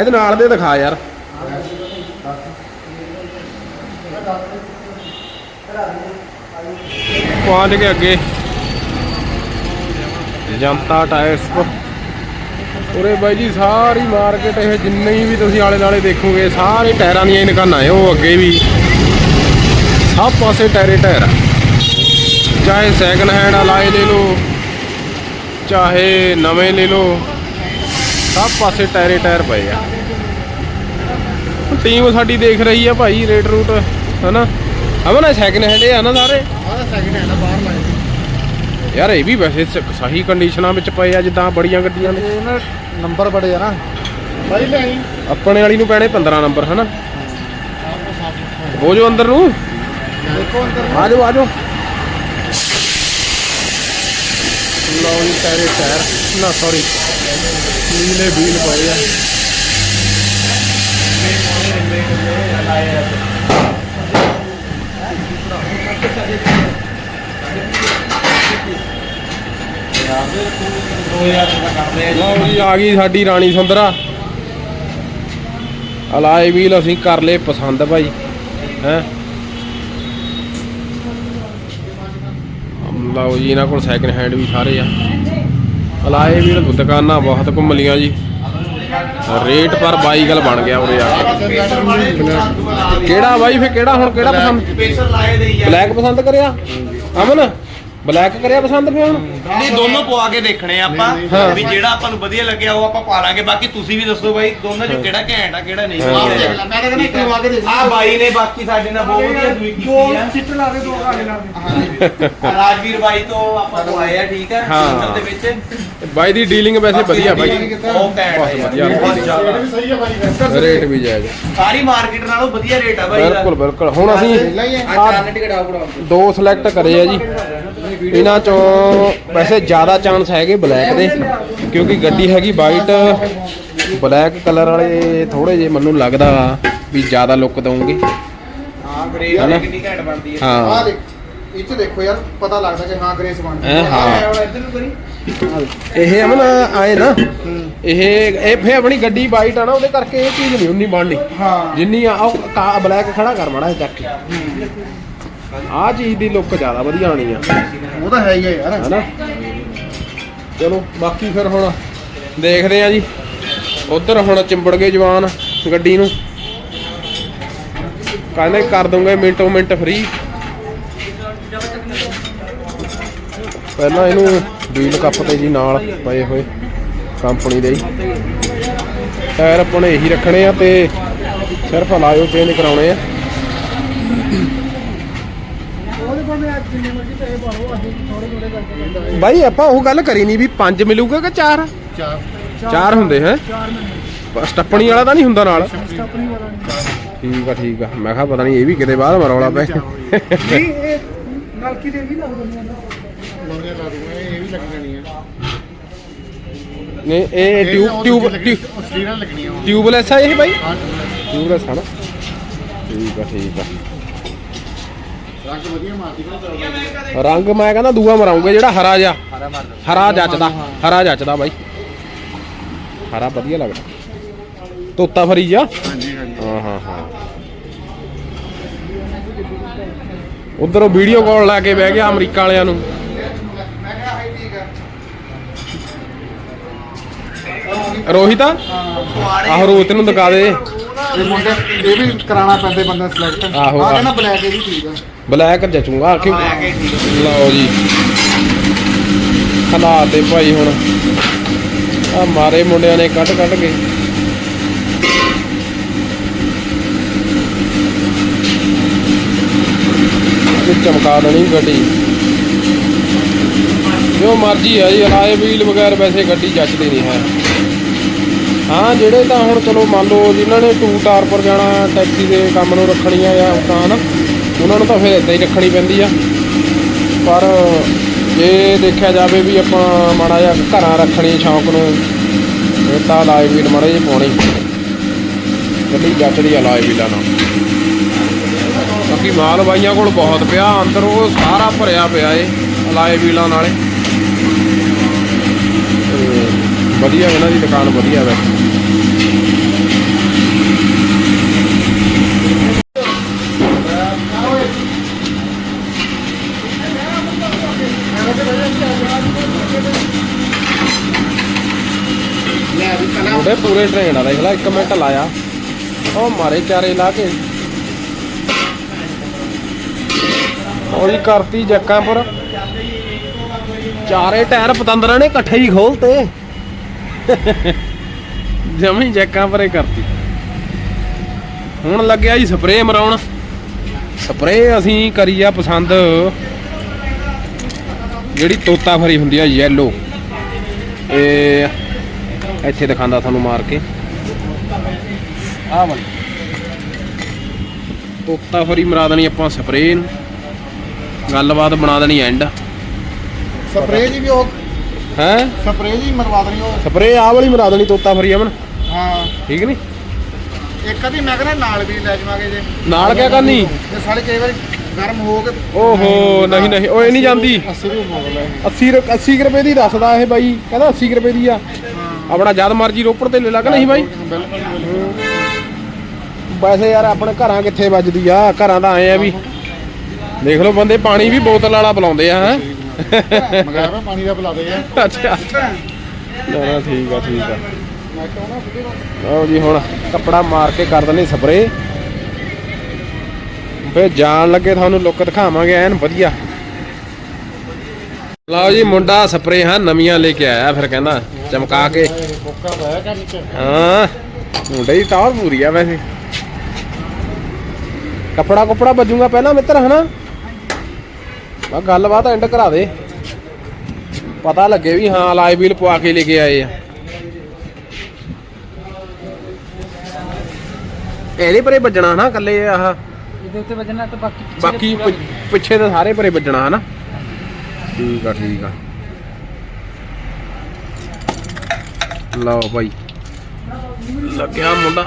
ਇਹਦੇ ਨਾਲ ਦੇ ਦਿਖਾ ਯਾਰ। ਪਹੁੰਚ ਕੇ ਅੱਗੇ। ਜਨਤਾ ਟਾਇਰਸ ਉਰੇ ਬਾਈ ਜੀ, ਸਾਰੀ ਮਾਰਕੀਟ ਇਹ ਜਿੰਨੀ ਵੀ ਤੁਸੀਂ ਆਲੇ ਨਾਲੇ ਦੇਖੋਗੇ, ਸਾਰੇ ਟਾਇਰਾਂ ਦੀਆਂ ਹੀ ਦੁਕਾਨਾਂ ਹੈ ਉਹ ਅੱਗੇ ਵੀ। ਸਭ ਪਾਸੇ ਟਾਇਰੇ ਟਾਇਰ ਚਾਹੇ ਸੈਕਿੰਡ ਹੈਂਡ ਅਲਾਏ ਲੈ ਲਓ, ਚਾਹੇ ਨਵੇਂ ਲੈ ਲਓ, ਸਭ ਪਾਸੇ ਟਾਇਰੇ ਟਾਇਰ ਪਏ ਆ। ਟੀਮ ਸਾਡੀ ਦੇਖ ਰਹੀ ਆ ਭਾਈ, ਰੇਟ ਰੂਟ, ਹਨਾ? ਅਮਨ ਸੈਕਿੰਡ ਹੈਂਡ ਆ ਨਾ ਸਾਰੇ? ਆਹ ਸੈਕਿੰਡ ਹੈਂਡ ਆ, ਬਾਹਰ ਲਾਏ। ਯਾਰ ਇਹ ਵੀ ਵੈਸੇ ਸ- ਸਹੀ ਕੰਡੀਸ਼ਨਾਂ ਵਿੱਚ ਪਏ ਆ ਜਿੱਦਾਂ ਬੜੀਆਂ ਗੱਡੀਆਂ ਨੇ। ਇਹ ਨਾ ਨੰਬਰ ਬੜੇ ਆ ਨਾ। ਬਾਈ ਲੈ ਆਈ। ਆਪਣੇ ਵਾਲੀ ਨੂੰ ਪੈਣੇ 15 ਨੰਬਰ ਹਨਾ? ਹੋ ਜੋ ਅੰਦਰ ਨੂੰ। ਦੇਖੋ ਅੰਦਰ ਆ ਜਾਓ ਆ ਜਾਓ ਲਓ ਜੀ ਟਾਇਰੇ ਟਾਇਰ ਨਾ ਸੌਰੀ ਨੀਲੇ ਵੀਲ ਪਏ ਆ। ਲਓ ਜੀ ਆ ਗਈ ਸਾਡੀ ਰਾਣੀ ਸੁੰਦਰਾ। ਅਲਾਏ ਵੀਲ ਅਸੀਂ ਕਰ ਲਏ ਪਸੰਦ ਭਾਈ ਹੈ। ਲਓ ਜੀ ਇਹਨਾਂ ਕੋਲ ਸੈਕਿੰਡ ਹੈਂਡ ਵੀ ਸਾਰੇ ਆ। ਅਲਾਏ ਵੀਲ ਦੁਕਾਨਾਂ ਬਹੁਤ ਘੁੰਮ ਲੀਆਂ ਜੀ। ਰੇਟ ਪਰ ਬਾਈ ਗੱਲ ਬਣ ਗਿਆ ਉਰੇ ਆ ਕਿਹੜਾ ਬਾਈ ਫੇ ਕਿਹੜਾ ਹੁਣ ਕਿਹੜਾ ਪਸੰਦ? ਬਲੈਕ ਪਸੰਦ ਕਰਿਆ? ਅਮਨ? ਬਲੈਕ ਕਰਿਆ ਪਸੰਦ ਫੇ ਹੁਣ? ਨਹੀਂ ਦੋਨੋਂ ਪਵਾ ਕੇ ਦੇਖਣੇ ਆ ਆਪਾਂ। ਵੀ ਜਿਹੜਾ ਆਪਾਂ ਨੂੰ ਵਧੀਆ ਲੱਗਿਆ ਉਹ ਆਪਾਂ ਪਾ ਲਾਂਗੇ ਬਾਕੀ ਤੁਸੀਂ ਵੀ ਦੱਸੋ ਬਾਈ ਦੋਨਾਂ ਚੋਂ ਕਿਹੜਾ ਘੈਂਟ ਆ ਕਿਹੜਾ ਨਹੀਂ। ਹਾਂ। ਆਹ ਦੇਖ ਲੈ ਮੈਂ ਤਾਂ ਕਹਿੰਦਾ ਇੱਕ ਲਵਾ ਕੇ ਦੇਖ ਆ ਬਾਈ ਨੇ ਬਾਕੀ ਸਾਡੇ ਨਾਲ ਬਹੁਤ ਵਧੀਆ ਦੂਈ ਕੀਤੀ ਆ। ਸਿੱਟ ਲਾ ਦੇ ਦੋ ਆਗੇ ਲਾ ਦੇ। ਆਹ ਰਾਜਵੀਰ ਬਾਈ ਤੋਂ ਆਪਾਂ ਪਵਾਏ ਆ ਠੀਕ ਆ ਹਾਂ। ਦੇ ਵਿੱਚ। ਬਾਈ ਦੀ ਡੀਲਿੰਗ ਵੈਸੇ ਵਧੀਆ ਬਾਈ। ਬਹੁਤ ਘੈਂਟ ਆ ਬਹੁਤ ਯਾਰ, ਵਧੀਆ। ਬਹੁਤ ਜ਼ਿਆਦਾ। ਵੀ ਸਹੀ ਆ ਬਾਈ ਰੇਟ ਵੀ ਜਾਇਜ਼ ਸਾਰੀ ਮਾਰਕੀਟ ਨਾਲੋਂ ਵਧੀਆ ਰੇਟ ਆ ਬਾਈ ਬਿਲਕੁਲ ਬਿਲਕੁਲ। ਹੁਣ ਅਸੀਂ ਦੋ। ਸਿਲੈਕਟ ਕਰੇ ਆ ਜੀ। ਇਹਨਾਂ ਚੋਂ ਵੈਸੇ ਜ਼ਿਆਦਾ ਚਾਂਸ ਹੈਗੇ ਬਲੈਕ ਦੇ ਕਿਉਂਕਿ ਗੱਡੀ ਹੈਗੀ ਵਾਈਟ ਬਲੈਕ ਕਲਰ ਵਾਲੇ ਥੋੜੇ ਜੇ ਮੈਨੂੰ ਲੱਗਦਾ ਵੀ ਜ਼ਿਆਦਾ ਲੁੱਕ ਦਊਂਗੇ। ਹਾਂ ਗ੍ਰੇ ਹਨਾ? ਕਿੰਨੀ ਘੈਂਟ ਬਣਦੀ ਹੈ। ਆ ਹਾਂ ਦੇਖ ਇਹ ਚ ਦੇਖੋ ਯਾਰ ਪਤਾ ਲੱਗਦਾ ਕਿ ਹਾਂ ਗ੍ਰੇਸ ਬਣ ਐ ਹਾਂ। ਹੁਣ ਇੱਧਰ ਨੂੰ ਕਰੀ ਇਹ ਅਮਨ ਆਏ ਨਾ। ਇਹ ਇਹ ਫੇ ਆਪਣੀ ਗੱਡੀ ਵਾਈਟ ਆ ਨਾ ਉਹਦੇ ਕਰਕੇ ਇਹ ਚੀਜ਼ ਨਹੀਂ ਉਨੀ ਬਣਨੀ। ਹਾਂ। ਜਿੰਨੀ ਆ ਉਹ ਬਲੈਕ ਖੜਾ ਕਰ ਮਾੜਾ ਚੱਕ ਕੇ। ਆਹ ਚੀਜ਼ ਦੀ ਲੁੱਕ ਜ਼ਿਆਦਾ ਵਧੀਆ ਆਣੀ ਆ। ਉਹ ਤਾਂ ਹੈ ਹੀ ਆ ਯਾਰ। ਹਨਾ? ਚਲੋ ਬਾਕੀ ਫਿਰ ਹੁਣ ਦੇਖਦੇ ਆ ਜੀ। ਉਧਰ ਹੁਣ ਚਿੰਬੜ ਗਏ ਜਵਾਨ ਗੱਡੀ ਨੂੰ। ਕਹਿੰਦੇ ਕਰ ਦੂੰਗੇ ਮਿੰਟੋ ਮਿੰਟ ਫ੍ਰੀ ਪਹਿਲਾਂ ਇਹਨੂੰ ਵੀਲ ਕੱਪ ਤੇ ਜੀ ਨਾਲ ਪਏ ਹੋਏ ਕੰਪਨੀ ਦੇ ਹੀ ਟਾਇਰ ਆਪਾਂ ਨੇ ਇਹੀ ਰੱਖਣੇ ਆ ਤੇ ਸਿਰਫ ਲਾਇਓ ਚੇਂਜ ਕਰਾਉਣੇ ਆ ਉਹਦੇ ਕੋਲ ਅੱਜ ਜਿੰਨੇ ਮਰਜ਼ੀ ਪੈਸੇ ਪਾਓ ਅਸੀਂ ਥੋੜੇ ਥੋੜੇ ਕਰਕੇ ਬਾਈ ਆਪਾਂ ਉਹ ਗੱਲ ਕਰੀ ਨਹੀਂ ਵੀ ਪੰਜ ਮਿਲੂਗਾ ਕਿ ਚਾਰ? ਚਾਰ। ਚਾਰ ਹੁੰਦੇ ਹੈ। ਚਾਰ ਮਿੰਟ ਸਟੱਪਣੀ ਵਾਲਾ ਤਾਂ ਨਹੀਂ ਹੁੰਦਾ ਨਾਲ? ਸਟਾਪਣੀ ਵਾਲਾ ਨਹੀਂ। ਠੀਕ ਆ ਠੀਕ ਆ। ਮੈਂ ਕਿਹਾ ਪਤਾ ਨਹੀਂ ਇਹ ਵੀ ਕਿਤੇ ਬਾਅਦ ਮਰੌਲਾ ਪੈ ਨਹੀਂ ਇਹ ਨਲਕੀ ਦੇ ਵੀ ਲੱਗ ਜਾਂਦੀਆਂ ਨੇ। ਲੋਰੀਆਂ ਲਾ ਦੂੰਗਾ ਇਹ ਵੀ ਲੱਗ ਜਾਣੀਆਂ ਨਹੀਂ ਇਹ ਟਿਊਬ ਟਿਊਬ ਟਿਊਬਲੈਸ ਆ ਇਹ ਬਾਈ? ਹਾਂ ਟਿਊਬਲੈਸ ਆ ਨਾ। ਠੀਕ ਆ ਠੀਕ ਆ। ਰੰਗ ਵਧੀਆ ਮਾਰਦੀ ਨਾ ਰੰਗ ਮੈਂ ਕਹਿੰਦਾ ਦੂਆ ਮਰਾਉਂਗੇ ਜਿਹੜਾ ਹਰਾ ਜਿਹਾ। ਹਰਾ ਜੱਚਦਾ ਹਰਾ ਜੱਚਦਾ ਬਾਈ। ਹਰਾ ਵਧੀਆ ਲੱਗਦਾ। ਤੋਤਾ ਫਰੀ ਜਾ ਹਾਂਜੀ ਹਾਂਜੀ। ਹਾਂ ਹਾਂ ਹਾਂ। ਉਧਰੋਂ ਵੀਡੀਓ ਕਾਲ ਲਾ ਕੇ ਬਹਿ ਗਿਆ ਅਮਰੀਕਾ ਵਾਲਿਆਂ ਨੂੰ। ਮੈਂ ਕਿਹਾ ਹਾਈ ਠੀਕ ਆ ਰੋਹਿਤ? ਆਹ ਰੋਹਿਤ ਨੂੰ ਦਿਖਾ ਦੇ। ਇਹ ਮੁੰਡੇ ਇਹ ਵੀ ਕਰਾਉਣਾ ਪੈਂਦੇ ਬੰਦੇ ਸਿਲੈਕਟ ਆਹ। ਕਹਿੰਦਾ ਬਲੈਕ ਇਹ ਵੀ ਠੀਕ ਆ। ਬਲੈਕ ਜਚੂਗਾ ਕਿ Black ਹੀ ਠੀਕ ਲਓ ਜੀ। ਹਾਲਾਤ ਦੇ ਭਾਈ ਹੁਣ ਆ ਮਾਰੇ ਮੁੰਡਿਆਂ ਨੇ ਕੱਢ ਕੱਢ ਕੇ। ਚਮਕਾ ਦੇਣੀ ਗੱਡੀ। ਜੋ ਮਰਜ਼ੀ ਹੈ ਜੀ ਅਲਾਏ ਵੀਲ ਵਗੈਰ ਵੈਸੇ ਗੱਡੀ ਜੱਚਦੀ ਨਹੀਂ ਹੈ। ਹਾਂ ਜਿਹੜੇ ਤਾਂ ਹੁਣ ਚਲੋ ਮੰਨ ਲਓ ਜਿਨ੍ਹਾਂ ਨੇ ਟੂ ਟਾਰ ਪਰ ਜਾਣਾ ਟੈਕਸੀ ਦੇ ਕੰਮ ਨੂੰ ਰੱਖਣੀਆਂ ਆ ਤਾਂ ਨਾ ਉਹਨਾਂ ਨੂੰ ਤਾਂ ਫਿਰ ਇਦਾਂ ਹੀ ਰੱਖਣੀ ਪੈਂਦੀ ਆ। ਪਰ ਜੇ ਦੇਖਿਆ ਜਾਵੇ ਵੀ ਆਪਾਂ ਮਾੜਾ ਜਿਹਾ ਘਰਾਂ ਰੱਖਣੀ ਸ਼ੌਂਕ ਨੂੰ ਇਹ ਤਾਂ ਲਾਈਵ ਵੀਲ ਮਾੜਾ ਜਿਹੇ ਪਾਉਣੀ। ਗੱਡੀ ਜੱਚਦੀ ਆ ਲਾਈਵ ਵੀਲਾਂ ਨਾਲ ਬਾਕੀ ਮਾਲ ਬਾਈਆਂ ਕੋਲ ਬਹੁਤ ਪਿਆ, ਅੰਦਰ ਉਹ ਸਾਰਾ ਭਰਿਆ ਪਿਆ ਏ ਲਾਈਵ ਵੀਲਾਂ। ਨਾਲੇ ਵਧੀਆ ਇਹਨਾਂ ਦੀ ਦੁਕਾਨ ਵਧੀਆ ਵੈ। ਵੀ ਪੂਰੇ ਟ੍ਰੇਨ ਆ ਦੇਖ ਲੈ 1 ਮਿੰਟ ਲਾਇਆ। ਉਹ ਮਾਰੇ ਚਾਰੇ ਲਾ ਕੇ। ਉਹਦੀ ਕਰਤੀ ਜੱਕਾਂ ਪਰ। ਚਾਰੇ ਟਾਇਰ ਪਤੰਦਰਾਂ ਨੇ ਇਕੱਠੇ ਹੀ ਖੋਲਤੇ। ਜਮੀ ਜੱਕਾਂ ਪਰੇ ਕਰਤੀ। ਹੁਣ ਲੱਗਿਆ ਜੀ ਸਪਰੇਅ ਮਰਾਉਣ। ਸਪਰੇਅ ਅਸੀਂ ਕਰੀ ਆ ਪਸੰਦ। ਜਿਹੜੀ ਤੋਤਾ ਫਰੀ ਹੁੰਦੀ ਆ ਯੈਲੋ ਇਹ ਇੱਥੇ ਦਿਖਾਉਂਦਾ ਤੁਹਾਨੂੰ ਮਾਰ ਕੇ। ਆਹ ਵਾਲੀ। ਤੋਤਾ ਫਰੀ ਮਰਾ ਦੇਣੀ ਆਪਾਂ ਸਪਰੇਅ ਨੂੰ। ਗੱਲਬਾਤ ਬਣਾ ਦੇਣੀ ਐਂਡ ਸਪਰੇਅ ਜੀ ਵੀ ਉਹ ਹੈ? ਸਪਰੇਅ ਜੀ ਮਰਵਾ ਦੇਣੀ ਉਹ। ਸਪਰੇਅ ਆਹ ਵਾਲੀ ਮਰਾ ਦੇਣੀ ਤੋਤਾ ਫਰੀ ਅਮਨ। ਹਾਂ। ਠੀਕ ਨਹੀਂ ਇੱਕ ਅੱਧੀ ਮੈਂ ਕਹਿੰਦਾ ਨਾਲ ਵੀ ਲੈ ਜਾਵਾਂਗੇ ਜੇ। ਨਾਲ ਕਿਆ ਕਰਨੀ? ਇਹ ਸਾਲੇ ਕਈ ਵਾਰੀ ਗਰਮ ਹੋ ਕੇ ਓਹੋ ਨਹੀਂ ਨਹੀਂ ਓਏ ਨਹੀਂ ਜਾਂਦੀ। 80 ਰੁਪਏ ਮੁੱਲ ਹੈ। 80 ਰੁ- 80 ਕੁ ਰੁਪਏ ਦੀ ਦੱਸਦਾ ਇਹ ਬਾਈ। ਕਹਿੰਦਾ 80 ਕੁ ਰੁਪਏ ਦੀ ਆ। ਆਪਣਾ ਜਦ ਮਰਜ਼ੀ ਰੋਪੜ ਤੇ ਲੈ ਲਾ ਕਿ ਨਹੀਂ ਬਾਈ। ਵੈਸੇ ਯਾਰ ਆਪਣੇ ਘਰਾਂ ਕਿੱਥੇ ਵੱਜਦੀ ਆ? ਘਰਾਂ ਦਾ ਆਏ ਆ ਵੀ। ਦੇਖ ਲਓ ਬੰਦੇ ਪਾਣੀ ਵੀ ਬੋਤਲ ਵਾਲਾ ਬੁਲਾਉਂਦੇ ਆ ਹੈ। ਮਗਰ ਪਾਣੀ ਦਾ ਬੁਲਾ ਦੇ ਯਾਰ ਅੱਛਾ। ਨਾ ਠੀਕ ਆ ਠੀਕ ਆ। ਲਓ ਜੀ ਹੁਣ ਕੱਪੜਾ ਮਾਰ ਕੇ ਕਰ ਦਿੰਦੇ ਸਪਰੇ ਫੇ ਜਾਣ ਲੱਗੇ ਤੁਹਾਨੂੰ ਲੁੱਕ ਦਿਖਾਵਾਂਗੇ ਐਨ ਵਧੀਆ। ਲਓ ਜੀ ਮੁੰਡਾ ਸਪਰੇ ਹਾਂ ਨਵੀਆਂ ਲੈ ਕੇ ਆਇਆ ਫਿਰ ਕਹਿੰਦਾ ਚਮਕਾ ਕੇ। ਹਾਂ ਮੁੰਡੇ ਦੀ ਟਾਵਰ ਪੂਰੀ ਆ ਵੈਸੇ। ਕੱਪੜਾ ਕੁਪੜਾ ਵੱਜੂਗਾ ਪਹਿਲਾਂ ਮਿੱਤਰ ਹਨਾ? ਆ ਗੱਲਬਾਤ ਐਂਡ ਕਰਾ ਦੇ। ਪਤਾ ਲੱਗੇ ਵੀ ਹਾਂ ਲਾਈਵ ਵੀਲ ਪਵਾ ਕੇ ਲੈ ਕੇ ਆਏ ਆ। ਇਹਦੇ ਪਰੇ ਵੱਜਣਾ ਨਾ ਕੱਲੇ ਆਹ? ਇਹਦੇ ਉੱਤੇ ਵੱਜਣਾ ਤਾਂ ਬਾਕੀ ਪਿੱਛੇ ਬਾਕੀ ਦੇ ਸਾਰੇ ਪਰੇ ਵੱਜਣਾ ਹਨਾ? ਠੀਕ ਆ ਠੀਕ ਆ। ਲਓ ਭਾਈ ਲੱਗਿਆ ਮੁੰਡਾ।